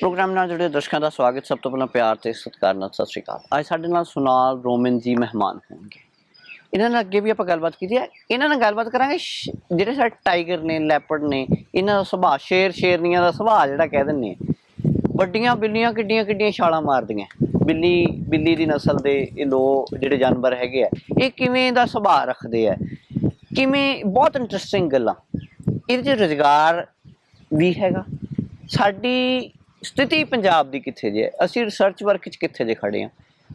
Programme ਨਾਲ ਜੁੜੇ ਦਰਸ਼ਕਾਂ ਦਾ ਸਵਾਗਤ, ਸਭ ਤੋਂ ਪਹਿਲਾਂ ਪਿਆਰ ਤੇ ਸਤਿਕਾਰ ਨਾਲ ਸਤਿ ਸ਼੍ਰੀ ਅਕਾਲ। ਅੱਜ ਸਾਡੇ ਨਾਲ ਸੁਨਾਲ ਰੋਮਨ ਜੀ ਮਹਿਮਾਨ ਹੋਣਗੇ। ਇਹਨਾਂ ਨਾਲ ਅੱਗੇ ਵੀ ਆਪਾਂ ਗੱਲਬਾਤ ਕੀਤੀ ਹੈ। ਇਹਨਾਂ ਨਾਲ ਗੱਲਬਾਤ ਕਰਾਂਗੇ ਸ਼- ਜਿਹੜੇ ਸਾਡੇ ਟਾਈਗਰ ਨੇ, ਲੈਪਰਡ ਨੇ, ਇਹਨਾਂ ਦਾ ਸੁਭਾਅ, ਸ਼ੇਰ ਸ਼ੇਰਨੀਆਂ ਦਾ ਸੁਭਾਅ ਜਿਹੜਾ ਕਹਿ ਦਿੰਦੇ ਆ ਵੱਡੀਆਂ, ਬਿੱਲੀਆਂ ਕਿੱਡੀਆਂ ਕਿੱਡੀਆਂ ਛਾਲਾਂ ਮਾਰਦੀਆਂ। ਬਿੱਲੀ ਬਿੱਲੀ ਦੀ ਨਸਲ ਦੇ ਇਹ ਲੋ ਜਿਹੜੇ ਜਾਨਵਰ ਹੈਗੇ ਆ, ਇਹ ਕਿਵੇਂ ਦਾ ਸੁਭਾਅ ਰੱਖਦੇ ਆ? ਕਿਵੇਂ, ਬਹੁਤ ਇੰਟਰਸਟਿੰਗ ਗੱਲਾਂ। ਇਹਦੇ 'ਚ ਰੁਜ਼ਗਾਰ ਵੀ ਹੈਗਾ। ਸਾਡੀ ਸਥਿਤੀ ਪੰਜਾਬ ਦੀ ਕਿੱਥੇ ਜੇ? ਅਸੀਂ ਰਿਸਰਚ ਵਰਕ 'ਚ ਕਿੱਥੇ ਜੇ ਖੜੇ ਆ?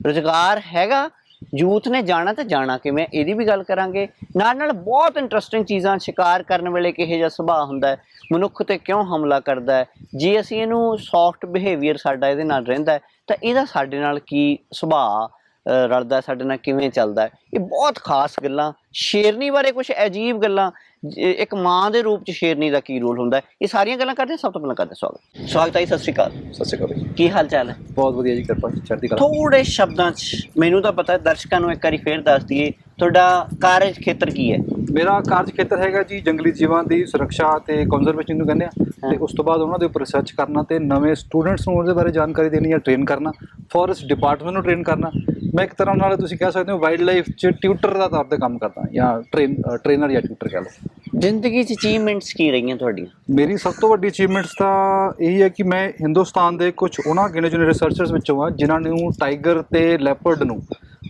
ਰੁਜ਼ਗਾਰ ਹੈਗਾ, ਯੂਥ ਨੇ ਜਾਣਾ ਤੇ ਜਾਣਾ ਕਿਵੇਂ? ਇਹਦੀ ਵੀ ਗੱਲ ਕਰਾਂਗੇ। ਨਾਲ ਨਾਲ ਬਹੁਤ ਇੰਟਰਸਟਿੰਗ ਚੀਜ਼ਾਂ ਸ਼ਿਕਾਰ ਕਰਨ ਵੇਲੇ ਕਿਹੋ ਜਿਹਾ ਸੁਭਾਅ ਹੁੰਦਾ ਹੈ? ਮਨੁੱਖ ਤੇ ਕਿਉਂ ਹਮਲਾ ਕਰਦਾ ਹੈ? ਜੇ ਅਸੀਂ ਇਹਨੂੰ ਸੌਫਟ ਬਿਹੇਵੀਅਰ ਸਾਡਾ ਇਹਦੇ ਨਾਲ ਰਹਿੰਦਾ ਹੈ, ਤਾਂ ਇਹਦਾ ਸਾਡੇ ਨਾਲ ਕੀ ਸੁਭਾਅ ਰਲਦਾ ਸਾਡੇ ਨਾਲ ਕਿਵੇਂ ਚੱਲਦਾ ਇਹ ਬਹੁਤ ਖਾਸ ਗੱਲਾਂ। ਸ਼ੇਰਨੀ ਬਾਰੇ ਕੁਝ ਅਜੀਬ ਗੱਲਾਂ। ਇੱਕ ਮਾਂ ਦੇ ਰੂਪ ਚ ਸ਼ੇਰਨੀ ਦਾ ਕੀ ਰੋਲ ਹੁੰਦਾ ਹੈ? ਇਹ ਸਾਰੀਆਂ ਗੱਲਾਂ ਕਰਦੇ ਹਾਂ, ਸਭ ਤੋਂ ਪਹਿਲਾਂ ਕਰਦੇ ਹਾਂ ਸਵਾਗਤ। ਸਵਾਗਤ ਹੈ ਜੀ, ਸਤਿ ਸ਼੍ਰੀ ਅਕਾਲ। ਸਤਿ ਸ਼੍ਰੀ ਅਕਾਲ ਜੀ। ਕੀ ਹਾਲ ਚਾਲ ਹੈ? ਬਹੁਤ ਵਧੀਆ ਜੀ ਕਿਰਪਾ ਚੜ੍ਹਦੀ ਕਲਾ। ਥੋੜੇ ਸ਼ਬਦਾਂ ਚ ਮੈਨੂੰ ਤਾਂ ਪਤਾ ਹੈ ਦਰਸ਼ਕਾਂ ਨੂੰ ਇੱਕ ਵਾਰੀ ਫੇਰ ਦੱਸ ਦਈਏ ਤੁਹਾਡਾ ਕਾਰਜ ਖੇਤਰ ਕੀ ਹੈ? ਮੇਰਾ ਕਾਰਜ ਖੇਤਰ ਹੈਗਾ ਜੀ ਜੰਗਲੀ ਜੀਵਾਂ ਦੀ ਸੁਰੱਖਿਆ ਤੇ ਕੰਜ਼ਰਵੇਸ਼ਨ ਨੂੰ ਕਹਿੰਦੇ ਆ। ਤੇ ਉਸ ਤੋਂ ਬਾਅਦ ਉਹਨਾਂ ਦੇ ਉੱਪਰ ਰਿਸਰਚ ਕਰਨਾ ਤੇ ਨਵੇਂ ਸਟੂਡੈਂਟਸ ਨੂੰ ਉਹਦੇ ਬਾਰੇ ਜਾਣਕਾਰੀ ਦੇਣੀ ਜਾਂ ਟ੍ਰੇਨ ਕਰਨਾ ਫੋਰੈਸਟ ਡਿਪਾਰਟਮੈਂਟ ਨੂੰ ਟ੍ਰੇਨ ਕਰਨਾ। ਮੈਂ ਇੱਕ ਤਰ੍ਹਾਂ ਨਾਲ ਤੁਸੀਂ ਕਹਿ ਸਕਦੇ ਹੋ ਵਾਈਲਡ ਲਾਈਫ ਚ ਟਿਊਟਰ ਦਾ ਤੌਰ ਤੇ ਕੰਮ ਕਰਦਾ ਜਾਂ ਟ੍ਰੇਨ ਟ੍ਰੇਨਰ ਜਾਂ ਟਿਊਟਰ ਕਹਿ ਲਓ। ਜ਼ਿੰਦਗੀ ਚ ਅਚੀਵਮੈਂਟਸ ਕੀ ਰਹੀਆਂ ਤੁਹਾਡੀਆਂ? ਮੇਰੀ ਸਭ ਤੋਂ ਵੱਡੀ ਅਚੀਵਮੈਂਟਸ ਤਾਂ ਇਹੀ ਹੈ ਕਿ ਮੈਂ ਹਿੰਦੁਸਤਾਨ ਦੇ ਕੁਝ ਉਹਨਾਂ ਗਿਣੇ ਚੁਣੇ ਰਿਸਰਚਰਸ ਵਿੱਚੋਂ ਆ ਜਿਨ੍ਹਾਂ ਨੂੰ ਟਾਈਗਰ ਤੇ ਲੈਪਰਡ ਨੂੰ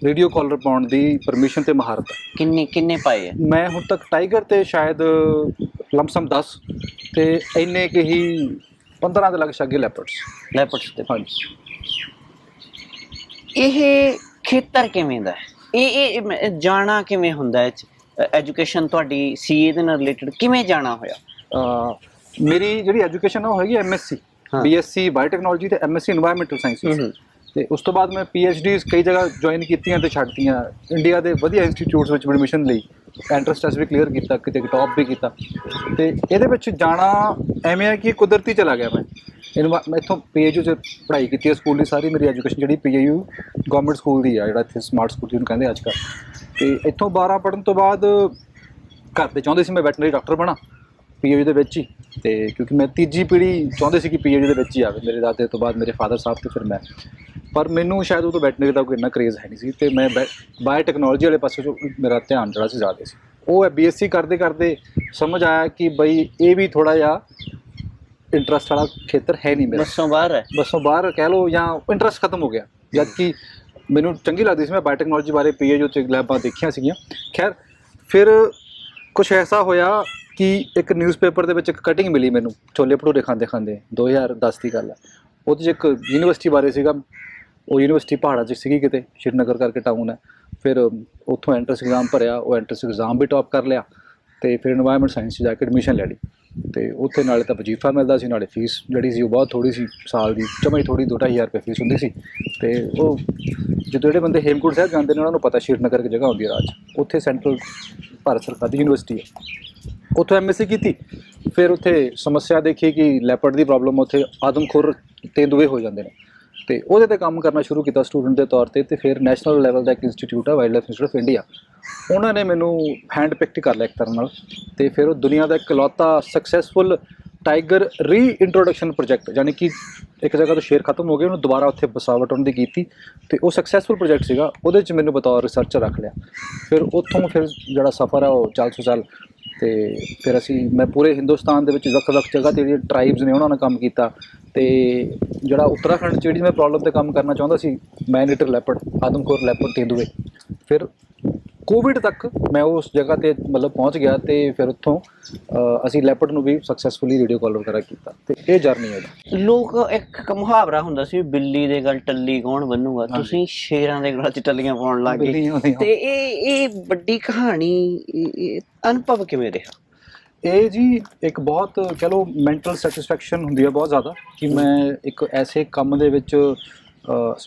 ਰੇਡੀਓ ਕਾਲਰ ਪਾਉਣ ਦੀ ਪਰਮਿਸ਼ਨ ਤੇ ਮਹਾਰਤ ਕਿੰਨੇ ਕਿੰਨੇ ਪਾਏ ਆ? ਮੈਂ ਹੁਣ ਤੱਕ ਟਾਈਗਰ ਤੇ ਸ਼ਾਇਦ ਲਮਸਮ 10 ਤੇ ਇੰਨੇ ਕਿ ਹੀ 15 ਦੇ ਲੱਗ ਸ਼ਾਗੇ ਲੈਪਰਡਸ ਲੈਪਰਡਸ ਤੇ। ਹਾਂਜੀ। ਇਹ ਖੇਤਰ ਕਿਵੇਂ ਦਾ ਇਹ ਇਹ ਜਾਣਾ ਕਿਵੇਂ ਹੁੰਦਾ ਹੈ? ਐਜੂਕੇਸ਼ਨ ਤੁਹਾਡੀ ਸੀ ਦੇ ਨਾਲ ਰਿਲੇਟਡ ਕਿਵੇਂ ਜਾਣਾ ਹੋਇਆ? ਮੇਰੀ ਜਿਹੜੀ ਐਜੂਕੇਸ਼ਨ ਆ ਉਹ ਹੈਗੀ ਐਮਐਸਸੀ ਬੀਐਸਸੀ ਬਾਇਓਟੈਕਨੋਲੋਜੀ ਤੇ ਐਮਐਸਸੀ এনवायरमेंटਲ ਸਾਇੰਸਸ ਤੇ ਉਸ ਤੋਂ ਬਾਅਦ ਮੈਂ ਪੀਐਚਡੀਜ਼ ਕਈ ਜਗ੍ਹਾ ਜੁਆਇਨ ਕੀਤੀਆਂ ਤੇ ਛੱਡਤੀਆਂ ਇੰਡੀਆ ਦੇ ਵਧੀਆ ਇੰਸਟੀਚਿਊਟਸ ਵਿੱਚ ਐਡਮਿਸ਼ਨ ਲਈ ਐਂਟਰੈਂਸ ਟੈਸਟ ਵੀ ਕਲੀਅਰ ਕੀਤਾ, ਕਿਤੇ ਟੌਪ ਵੀ ਕੀਤਾ। ਤੇ ਇਹਦੇ ਵਿੱਚ ਜਾਣਾ ਐਵੇਂ ਆ ਕਿ ਕੁਦਰਤੀ ਚਲਾ ਗਿਆ ਮੈਂ। ਇਹਨੂੰ ਮੈਂ ਇੱਥੋਂ ਪੀਏਯੂ ਚ ਪੜ੍ਹਾਈ ਕੀਤੀ ਹੈ ਸਕੂਲ ਦੀ, ਸਾਰੀ ਮੇਰੀ ਐਜੂਕੇਸ਼ਨ ਜਿਹੜੀ ਪੀਏਯੂ ਗਵਰਨਮੈਂਟ ਸਕੂਲ ਦੀ ਆ, ਜਿਹੜਾ ਇੱਥੇ ਸਮਾਰਟ ਸਕੂਲ ਜਿਹਨੂੰ ਕਹਿੰਦੇ ਅੱਜ ਕੱਲ੍ਹ। ਤੇ ਇੱਥੋਂ 12 ਪੜ੍ਹਨ ਤੋਂ ਬਾਅਦ ਘਰ ਦੇ ਚਾਹੁੰਦੇ ਸੀ ਮੈਂ ਵੈਟਰਨਰੀ ਡਾਕਟਰ ਬਣਾ ਪੀਏਯੂ ਦੇ ਵਿੱਚ ਹੀ। ਤੇ ਕਿਉਂਕਿ ਮੈਂ ਤੀਜੀ ਪੀੜ੍ਹੀ ਚਾਹੁੰਦੇ ਸੀ ਕਿ ਪੀਏਯੂ ਦੇ ਵਿੱਚ ਹੀ ਆਵੇ। ਮੇਰੇ ਦਾਦੇ ਤੋਂ ਬਾਅਦ ਮੇਰੇ ਫਾਦਰ ਸਾਹਿਬ ਤੇ ਫਿਰ ਮੈਂ। ਪਰ ਮੈਨੂੰ ਸ਼ਾਇਦ ਉਹ ਤੋਂ ਵੈਟਰਨਰੀ ਦਾ ਕੋਈ ਇੰਨਾ ਕਰੇਜ਼ ਹੈ ਨਹੀਂ ਸੀ ਤੇ ਮੈਂ ਬਾਇਓ ਟੈਕਨੋਲੋਜੀ ਵਾਲੇ ਪਾਸੇ ਜੋ ਮੇਰਾ ਧਿਆਨ ਜਿਹੜਾ ਸੀ ਜ਼ਿਆਦਾ ਸੀ। ਉਹ ਬੀਐਸਸੀ ਕਰਦੇ ਕਰਦੇ ਸਮਝ ਆਇਆ ਕਿ ਬਈ ਇਹ ਵੀ ਥੋੜਾ ਜਿਹਾ ਇੰਟਰਸਟ ਵਾਲਾ ਖੇਤਰ ਹੈ ਨਹੀਂ ਮੇਰਾ। ਬੱਸੋਂ ਬਾਹਰ ਹੈ। ਬਸੋਂ ਬਾਹਰ ਕਹਿ ਲਓ ਜਾਂ ਇੰਟਰਸਟ ਖਤਮ ਹੋ ਗਿਆ। ਜਦ ਕਿ ਮੈਨੂੰ ਚੰਗੀ ਲੱਗਦੀ ਸੀ ਮੈਂ ਬਾਇਓਟੈਕਨੋਲੋਜੀ ਬਾਰੇ ਪੀਏਯੂ ਚ ਲੈਬਾਂ ਦੇਖੀਆਂ ਸੀਗੀਆਂ। ਖੈਰ ਫਿਰ ਕੁਝ ਐਸਾ ਹੋਇਆ ਕਿ ਇੱਕ ਨਿਊਜ਼ਪੇਪਰ ਦੇ ਵਿੱਚ ਇੱਕ ਕਟਿੰਗ ਮਿਲੀ ਮੈਨੂੰ ਛੋਲੇ ਭਟੂਰੇ ਖਾਂਦੇ ਖਾਂਦੇ 2010 ਦੀ ਗੱਲ ਹੈ। ਉਹਦੇ 'ਚ ਇੱਕ ਯੂਨੀਵਰਸਿਟੀ ਬਾਰੇ ਸੀਗਾ। ਉਹ ਯੂਨੀਵਰਸਿਟੀ ਪਹਾੜਾ 'ਚ ਸੀਗੀ ਕਿਤੇ, ਸ਼੍ਰੀਨਗਰ ਕਰਕੇ ਟਾਊਨ ਹੈ। ਫਿਰ ਉੱਥੋਂ ਐਂਟਰੈਂਸ ਐਗਜ਼ਾਮ ਭਰਿਆ, ਉਹ ਐਂਟਰੈਂਸ ਐਗਜ਼ਾਮ ਵੀ ਟਾਪ ਕਰ ਲਿਆ ਤੇ ਫਿਰ এনवायरमेंट ਸਾਇੰਸ 'ਚ ਜਾ ਕੇ ਐਡਮਿਸ਼ਨ ਲੈ ਲਈ। ਤੇ ਉੱਥੇ ਨਾਲੇ ਤਾਂ ਵਜੀਫਾ ਮਿਲਦਾ ਸੀ, ਨਾਲੇ ਫੀਸ ਜਿਹੜੀ ਸੀ ਉਹ ਬਹੁਤ ਥੋੜੀ ਸੀ, ਸਾਲ ਦੀ ਚਮਈ ਥੋੜੀ ਹਜ਼ਾਰ ਰੁਪਏ ਫੀਸ ਹੁੰਦੀ ਸੀ। ਤੇ ਉਹ ਜਦੋਂ ਜਿਹੜੇ ਬੰਦੇ ਹੇਮਕੁੰਟ ਸਾਹਿਬ ਜਾਂਦੇ ਨੇ, ਉਹਨਾਂ ਨੂੰ ਪਤਾ ਸ਼੍ਰੀਨਗਰ ਦੀ ਜਗ੍ਹਾ ਹੁੰਦੀ ਹੈ ਰਾਜ। ਉੱਥੇ ਸੈਂਟਰਲ ਭਾਰਤ ਸਰਕਾਰ ਦੀ ਯੂਨੀਵਰਸਿਟੀ ਹੈ। ਉੱਥੇ ਐਮਐਸਸੀ ਕੀਤੀ, ਫਿਰ ਉੱਥੇ ਸਮੱਸਿਆ ਦੇਖੀ ਕਿ ਲੈਪਰਡ ਦੀ ਪ੍ਰੋਬਲਮ ਉੱਥੇ ਆਦਮਖੋਰ ਤੇਂਦੂਏ ਹੋ ਜਾਂਦੇ ਨੇ। ਤੇ ਉਹਦੇ ਤੇ ਕੰਮ ਕਰਨਾ ਸ਼ੁਰੂ ਕੀਤਾ ਸਟੂਡੈਂਟ ਦੇ ਤੌਰ ਤੇ ਤੇ ਫਿਰ ਨੈਸ਼ਨਲ ਲੈਵਲ ਦਾ ਇੱਕ ਇੰਸਟੀਚਿਊਟ ਆ wildlife institute of India ਉਹਨਾਂ ਨੇ ਮੈਨੂੰ ਹੈਂਡ ਪਿਕਟ ਕਰ ਲਿਆ ਇੱਕ ਤਰ੍ਹਾਂ ਨਾਲ ਤੇ ਫਿਰ ਉਹ ਦੁਨੀਆ ਦਾ ਇਕਲੌਤਾ successful tiger reintroduction project ਯਾਨੀ ਕਿ ਇੱਕ ਜਗ੍ਹਾ ਤੋਂ ਸ਼ੇਰ ਖਤਮ ਹੋ ਗਏ, ਉਹਨੂੰ ਦੁਬਾਰਾ ਉੱਥੇ ਬਸਾਵਟ ਉਹਨਾਂ ਦੀ ਕੀਤੀ ਤੇ ਉਹ ਸਕਸੈਸਫੁਲ ਪ੍ਰੋਜੈਕਟ ਸੀਗਾ, ਉਹਦੇ 'ਚ ਮੈਨੂੰ ਬਤੌਰ ਰਿਸਰਚਰ ਰੱਖ ਲਿਆ। ਫਿਰ ਉੱਥੋਂ ਫਿਰ ਜਿਹੜਾ ਸਫ਼ਰ ਆ, ਉਹ ਚੱਲ ਸੋ ਚੱਲ ਤੇ ਫਿਰ ਅਸੀਂ, ਮੈਂ ਪੂਰੇ ਹਿੰਦੁਸਤਾਨ ਦੇ ਵਿੱਚ ਵੱਖ-ਵੱਖ ਜਗ੍ਹਾ ਤੇ ਜਿਹੜੇ ਟ੍ਰਾਈਬਸ ਨੇ ਉਹਨਾਂ ਨਾਲ ਕੰਮ ਕੀਤਾ ਤੇ ਜਿਹੜਾ ਉੱਤਰਾਖੰਡ 'ਚ ਜਿਹੜੀ ਮੈਂ ਪ੍ਰੋਬਲਮ ਤੇ ਕੰਮ ਕਰਨਾ ਚਾਹੁੰਦਾ ਸੀ ਮੈਨ ਈਟਰ ਲੈਪਰਡ ਆਦਮਖੋਰ ਲੈਪਰਡ ਤੇਂਦੂਏ ਫਿਰ ਕੋਵਿਡ ਤੱਕ ਮੈਂ ਉਸ ਜਗ੍ਹਾ ਤੇ ਮਤਲਬ ਪਹੁੰਚ ਗਿਆ ਤੇ ਫਿਰ ਉੱਥੋਂ ਅਸੀਂ ਲੈਪਰਡ ਨੂੰ ਵੀ ਸਕਸੈਸਫੁਲੀ ਵੀਡੀਓ ਕਾਲ ਵਗੈਰਾ ਕੀਤਾ ਤੇ ਇਹ ਜਰਨੀ ਹੈ। ਲੋਕ ਇੱਕ ਮੁਹਾਵਰਾ ਹੁੰਦਾ ਸੀ ਬਿੱਲੀ ਦੇ ਗਲ ਟੱਲੀ ਕੌਣ ਬੰਨੂਗਾ ਤੁਸੀਂ ਸ਼ੇਰਾਂ ਦੇ ਗਲ 'ਚ ਟੱਲੀਆਂ ਪਾਉਣ ਲੱਗ ਗਏ। ਤੇ ਇਹ ਇਹ ਵੱਡੀ ਕਹਾਣੀ ਅਨੁਭਵ ਕਿਵੇਂ ਰਿਹਾ ਇਹ ਜੀ ਇੱਕ ਬਹੁਤ ਕਹ ਲਓ ਮੈਂਟਲ ਸੈਟੀਸਫੈਕਸ਼ਨ ਹੁੰਦੀ ਹੈ ਬਹੁਤ ਜ਼ਿਆਦਾ ਕਿ ਮੈਂ ਇੱਕ ਐਸੇ ਕੰਮ ਦੇ ਵਿੱਚ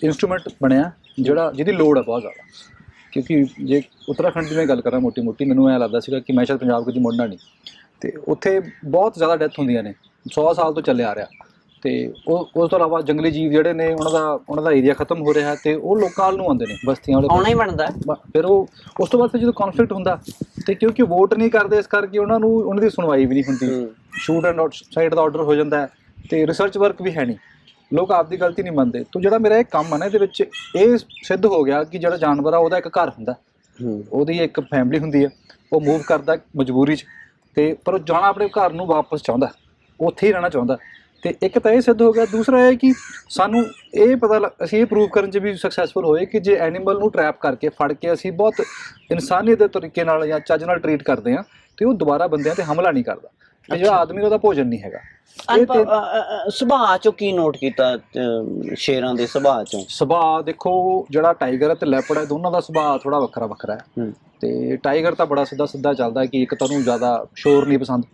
ਇਨਸਟਰੂਮੈਂਟ ਬਣਿਆ ਜਿਹੜਾ ਜਿਹਦੀ ਲੋੜ ਹੈ ਬਹੁਤ ਜ਼ਿਆਦਾ ਕਿਉਂਕਿ ਜੇ ਉੱਤਰਾਖੰਡ ਦੀ ਮੈਂ ਗੱਲ ਕਰਾਂ ਮੋਟੀ ਮੋਟੀ ਮੈਨੂੰ ਐ ਲੱਗਦਾ ਸੀਗਾ ਕਿ ਮੈਂ ਸ਼ਾਇਦ ਪੰਜਾਬ ਕਦੀ ਮੁੜਨਾ ਨਹੀਂ। ਤੇ ਉੱਥੇ ਬਹੁਤ ਜ਼ਿਆਦਾ ਡੈਥ ਹੁੰਦੀਆਂ ਨੇ 100 ਸਾਲ ਤੋਂ ਚੱਲਿਆ ਆ ਰਿਹਾ। ਤੇ ਉਹ ਉਸ ਤੋਂ ਇਲਾਵਾ ਜੰਗਲੀ ਜੀਵ ਜਿਹੜੇ ਨੇ ਉਹਨਾਂ ਦਾ ਉਹਨਾਂ ਦਾ ਏਰੀਆ ਖਤਮ ਹੋ ਰਿਹਾ ਤੇ ਉਹ ਲੋਕਾਂ ਨੂੰ ਆਉਂਦੇ ਨੇ ਬਸਤੀਆਂ ਵਾਲੇ ਆਉਣਾ ਹੀ ਬਣਦਾ। ਫਿਰ ਉਹ ਉਸ ਤੋਂ ਬਾਅਦ ਫਿਰ ਜਦੋਂ ਕਨਫਲਿਕਟ ਹੁੰਦਾ ਤੇ ਕਿਉਂਕਿ ਵੋਟ ਨਹੀਂ ਕਰਦੇ ਇਸ ਕਰਕੇ ਉਹਨਾਂ ਨੂੰ ਉਹਨਾਂ ਦੀ ਸੁਣਵਾਈ ਵੀ ਨਹੀਂ ਹੁੰਦੀ। ਸ਼ੂਟ ਐਂਡ ਆਊਟ ਸਾਈਡ ਦਾ ਆਰਡਰ ਹੋ ਜਾਂਦਾ ਤੇ ਰਿਸਰਚ ਵਰਕ ਵੀ ਹੈ ਨਹੀਂ। ਲੋਕ ਆਪਦੀ ਗਲਤੀ ਨਹੀਂ ਮੰਨਦੇ। ਤੋਂ ਜਿਹੜਾ ਮੇਰਾ ਇਹ ਕੰਮ ਹੈ ਨਾ ਇਹਦੇ ਵਿੱਚ ਇਹ ਸਿੱਧ ਹੋ ਗਿਆ ਕਿ ਜਿਹੜਾ ਜਾਨਵਰ ਆ ਉਹਦਾ ਇੱਕ ਘਰ ਹੁੰਦਾ। ਉਹਦੀ ਇੱਕ ਫੈਮਿਲੀ ਹੁੰਦੀ ਹੈ ਉਹ ਮੂਵ ਕਰਦਾ ਮਜਬੂਰੀ 'ਚ। ਤੇ ਪਰ ਉਹ ਜਾਣਾ ਆਪਣੇ ਘਰ ਨੂੰ ਵਾਪਸ ਚਾਹੁੰਦਾ। ਉੱਥੇ ਹੀ ਰਹਿਣਾ ਚਾਹੁੰਦਾ। ਤੇ ਇੱਕ ਤਾਂ ਇਹ ਸਿੱਧ ਹੋ ਗਿਆ। ਦੂਸਰਾ ਇਹ ਕਿ ਸਾਨੂੰ ਇਹ ਪਤਾ ਅਸੀਂ ਇਹ ਪ੍ਰੂਵ ਕਰਨ 'ਚ ਵੀ ਸਕਸੈਸਫੁਲ ਹੋਏ ਕਿ ਜੇ ਐਨੀਮਲ ਨੂੰ ਟਰੈਪ ਕਰਕੇ ਫੜ ਕੇ ਅਸੀਂ ਬਹੁਤ ਇਨਸਾਨੀਅਤ ਦੇ ਤਰੀਕੇ ਨਾਲ ਜਾਂ ਚੱਜ ਨਾਲ ਟਰੀਟ ਕਰਦੇ ਹਾਂ ਤੇ ਉਹ ਦੁਬਾਰਾ ਬੰਦਿਆਂ ਤੇ ਹਮਲਾ ਨਹੀਂ ਕਰਦਾ। ਤੇ ਜਿਹੜਾ। ਆਦਮੀ ਉਹਦਾ ਭੋਜਨ ਨਹੀਂ ਹੈਗਾ। ਸੁਭਾਅ ਚੋਂ ਕੀ ਨੋਟ ਕੀਤਾ ਅ, ਸ਼ੇਰਾਂ ਦੇ ਸੁਭਾਅ ਚੋਂ? ਸੁਭਾਅ ਦੇਖੋ ਜਿਹੜਾ ਟਾਈਗਰ ਹੈ ਤੇ ਲੈਪਰਡ ਹੈ ਦੋਨਾਂ ਦਾ ਸੁਭਾਅ ਥੋੜਾ ਵੱਖਰਾ ਵੱਖਰਾ ਹੈ। ਹੂੰ। ਤੇ ਟਾਈਗਰ ਤਾਂ ਬੜਾ ਸਿੱਧਾ ਸਿੱਧਾ ਚੱਲਦਾ ਹੈ ਕਿ ਇੱਕ ਤਾਂ ਉਹਨੂੰ ਜ਼ਿਆਦਾ ਸ਼ੋਰ ਨਹੀਂ ਪਸੰਦ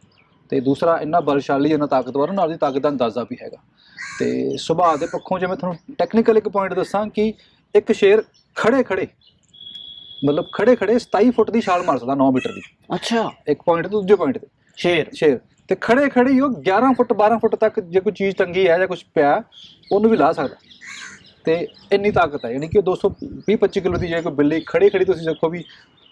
ਤੇ ਦੂਸਰਾ ਇੰਨਾ ਬਲਸ਼ਾਲੀ ਇੰਨਾ ਤਾਕਤਵਰ ਨਾਲ ਦੀ ਤਾਕਤ ਦਾ ਅੰਦਾਜ਼ਾ ਵੀ ਹੈਗਾ। ਤੇ ਸੁਭਾਅ ਦੇ ਪੱਖੋਂ ਜੇ ਮੈਂ ਤੁਹਾਨੂੰ ਟੈਕਨੀਕਲ ਇੱਕ ਪੁਆਇੰਟ ਦੱਸਾਂ ਕਿ ਇੱਕ ਸ਼ੇਰ ਖੜੇ ਖੜੇ ਮਤਲਬ ਖੜੇ ਖੜੇ 27 ਫੁੱਟ ਦੀ ਛਾਲ ਮਾਰ ਸਕਦਾ 9 ਮੀਟਰ ਦੀ। ਅੱਛਾ। ਇੱਕ ਪੁਆਇੰਟ ਤੋਂ ਦੂਜੇ ਪੁਆਇੰਟ ਤੇ। ਸ਼ੇਰ। ਸ਼ੇਰ। ਤੇ ਖੜੇ ਖੜੇ ਹੀ ਉਹ 11 ਫੁੱਟ 12 ਫੁੱਟ ਤੱਕ ਜੇ ਕੋਈ ਚੀਜ਼ ਟੰਗੀ ਹੈ ਜਾਂ ਕੁਝ ਪਿਆ ਉਹਨੂੰ ਵੀ ਲਾ ਸਕਦਾ। ਤੇ ਇੰਨੀ ਤਾਕਤ ਹੈ ਯਾਨੀ ਕਿ 220 25 ਕਿਲੋ ਦੀ ਜੇ ਕੋਈ ਬਿੱਲੀ ਖੜੀ ਖੜੀ ਤੁਸੀਂ ਦੇਖੋ ਵੀ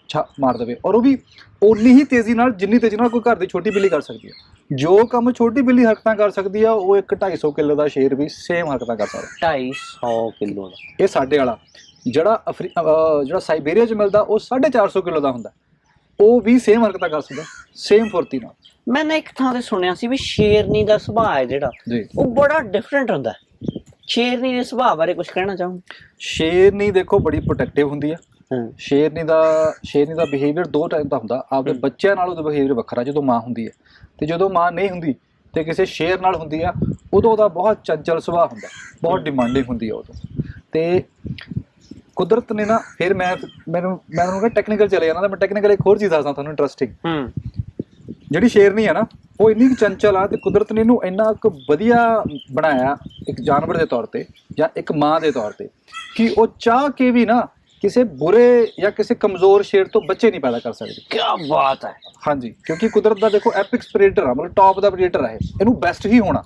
ਛਾ ਮਾਰ ਦੇਵੇ। ਔਰ ਉਹ ਵੀ ਓਨੀ ਹੀ ਤੇਜ਼ੀ ਨਾਲ ਜਿੰਨੀ ਤੇਜ਼ੀ ਨਾਲ ਕੋਈ ਘਰ ਦੀ ਛੋਟੀ ਬਿੱਲੀ ਕਰ ਸਕਦੀ ਹੈ। ਜੋ ਕੰਮ ਛੋਟੀ ਬਿੱਲੀ ਹਰਕਤਾਂ ਕਰ ਸਕਦੀ ਆ ਉਹ ਇੱਕ 250 ਕਿਲੋ ਦਾ ਸ਼ੇਰ ਵੀ ਸੇਮ ਹਰਕਤਾਂ ਕਰ ਸਕਦਾ। 250 ਕਿਲੋ ਦਾ। ਇਹ ਸਾਡੇ ਵਾਲਾ। ਜਿਹੜਾ ਜਿਹੜਾ ਸਾਈਬੇਰੀਆ 'ਚ ਮਿਲਦਾ ਉਹ 450 ਕਿਲੋ ਦਾ ਹੁੰਦਾ। ਉਹ ਵੀ ਸੇਮ ਹਰਕਤਾਂ ਕਰ ਸਕਦਾ ਸੇਮ ਫੁਰਤੀ ਨਾਲ। ਮੈਂ ਨਾ ਇੱਕ ਥਾਂ ਤੇ ਸੁਣਿਆ ਸੀ ਵੀ ਸ਼ੇਰਨੀ ਦਾ ਸੁਭਾਅ ਹੈ ਜਿਹੜਾ ਜੀ। ਉਹ ਬੜਾ ਡਿਫਰੈਂਟ ਹੁੰਦਾ ਹੈ। ਸ਼ੇਰਨੀ ਦੇ ਸੁਭਾਅ ਬਾਰੇ ਕੁਝ ਕਹਿਣਾ ਚਾਹੂੰ ਸ਼ੇਰਨੀ ਦੇਖੋ ਬੜੀ ਪ੍ਰੋਟੈਕਟਿਵ ਹੁੰਦੀ ਆ। ਹਾਂ। ਸ਼ੇਰਨੀ ਦਾ ਸ਼ੇਰਨੀ ਦਾ ਬਿਹੇਵੀਅਰ ਦੋ ਟਾਈਪ ਦਾ ਹੁੰਦਾ। ਆਪਦੇ। ਬੱਚਿਆਂ ਨਾਲ ਉਹਦਾ ਬਿਹੇਵੀਅਰ ਵੱਖਰਾ ਜਦੋਂ ਮਾਂ ਹੁੰਦੀ ਹੈ ਤੇ ਜਦੋਂ ਮਾਂ ਨਹੀਂ ਹੁੰਦੀ ਤੇ ਕਿਸੇ ਸ਼ੇਰ ਨਾਲ ਹੁੰਦੀ ਆ ਉਦੋਂ ਉਹਦਾ ਬਹੁਤ ਚੰਚਲ ਸੁਭਾਅ ਹੁੰਦਾ। ਬਹੁਤ ਡਿਮਾਂਡਿੰਗ ਹੁੰਦੀ ਆ ਉਦੋਂ। ਤੇ ਕੁਦਰਤ ਨੇ ਨਾ ਫਿਰ ਮੈਂ ਮੈਨੂੰ ਮੈਂ ਤੁਹਾਨੂੰ ਕਿਹਾ ਟੈਕਨੀਕਲ ਚਲੇ ਜਾਣਾ ਤਾਂ ਮੈਂ ਟੈਕਨੀਕਲ ਇੱਕ ਹੋਰ ਚੀਜ਼ ਦੱਸਦਾ ਤੁਹਾਨੂੰ ਇੰਟਰਸਟਿੰਗ ਹੂੰ। ਜਿਹੜੀ ਸ਼ੇਰਨੀ ਹੈ ਨਾ ਉਹ ਇੰਨੀ ਚੰਚਲ ਆ ਤੇ ਕੁਦਰਤ ਨੇ ਇਹਨੂੰ ਇੰਨਾ ਕੁ ਵਧੀਆ ਬਣਾਇਆ ਇੱਕ ਜਾਨਵਰ ਦੇ ਤੌਰ ਤੇ ਜਾਂ ਇੱਕ ਮਾਂ ਦੇ ਤੌਰ ਤੇ ਕਿ ਉਹ ਚਾਹ ਕੇ ਵੀ ਨਾ ਕਿਸੇ ਬੁਰੇ ਜਾਂ ਕਿਸੇ ਕਮਜ਼ੋਰ ਸ਼ੇਰ ਤੋਂ ਬੱਚੇ ਨਹੀਂ ਪੈਦਾ ਕਰ ਸਕਦੀ। ਕੀ ਬਾਤ ਹੈ। ਹਾਂਜੀ ਕਿਉਂਕਿ ਕੁਦਰਤ ਦਾ ਦੇਖੋ ਐਪਿਕਸ ਪ੍ਰੇਡੇਟਰ ਆ ਮਤਲਬ ਟੌਪ ਦਾ ਪ੍ਰੇਡੇਟਰ ਆ ਇਹ। ਇਹਨੂੰ ਬੈਸਟ ਹੀ ਹੋਣਾ।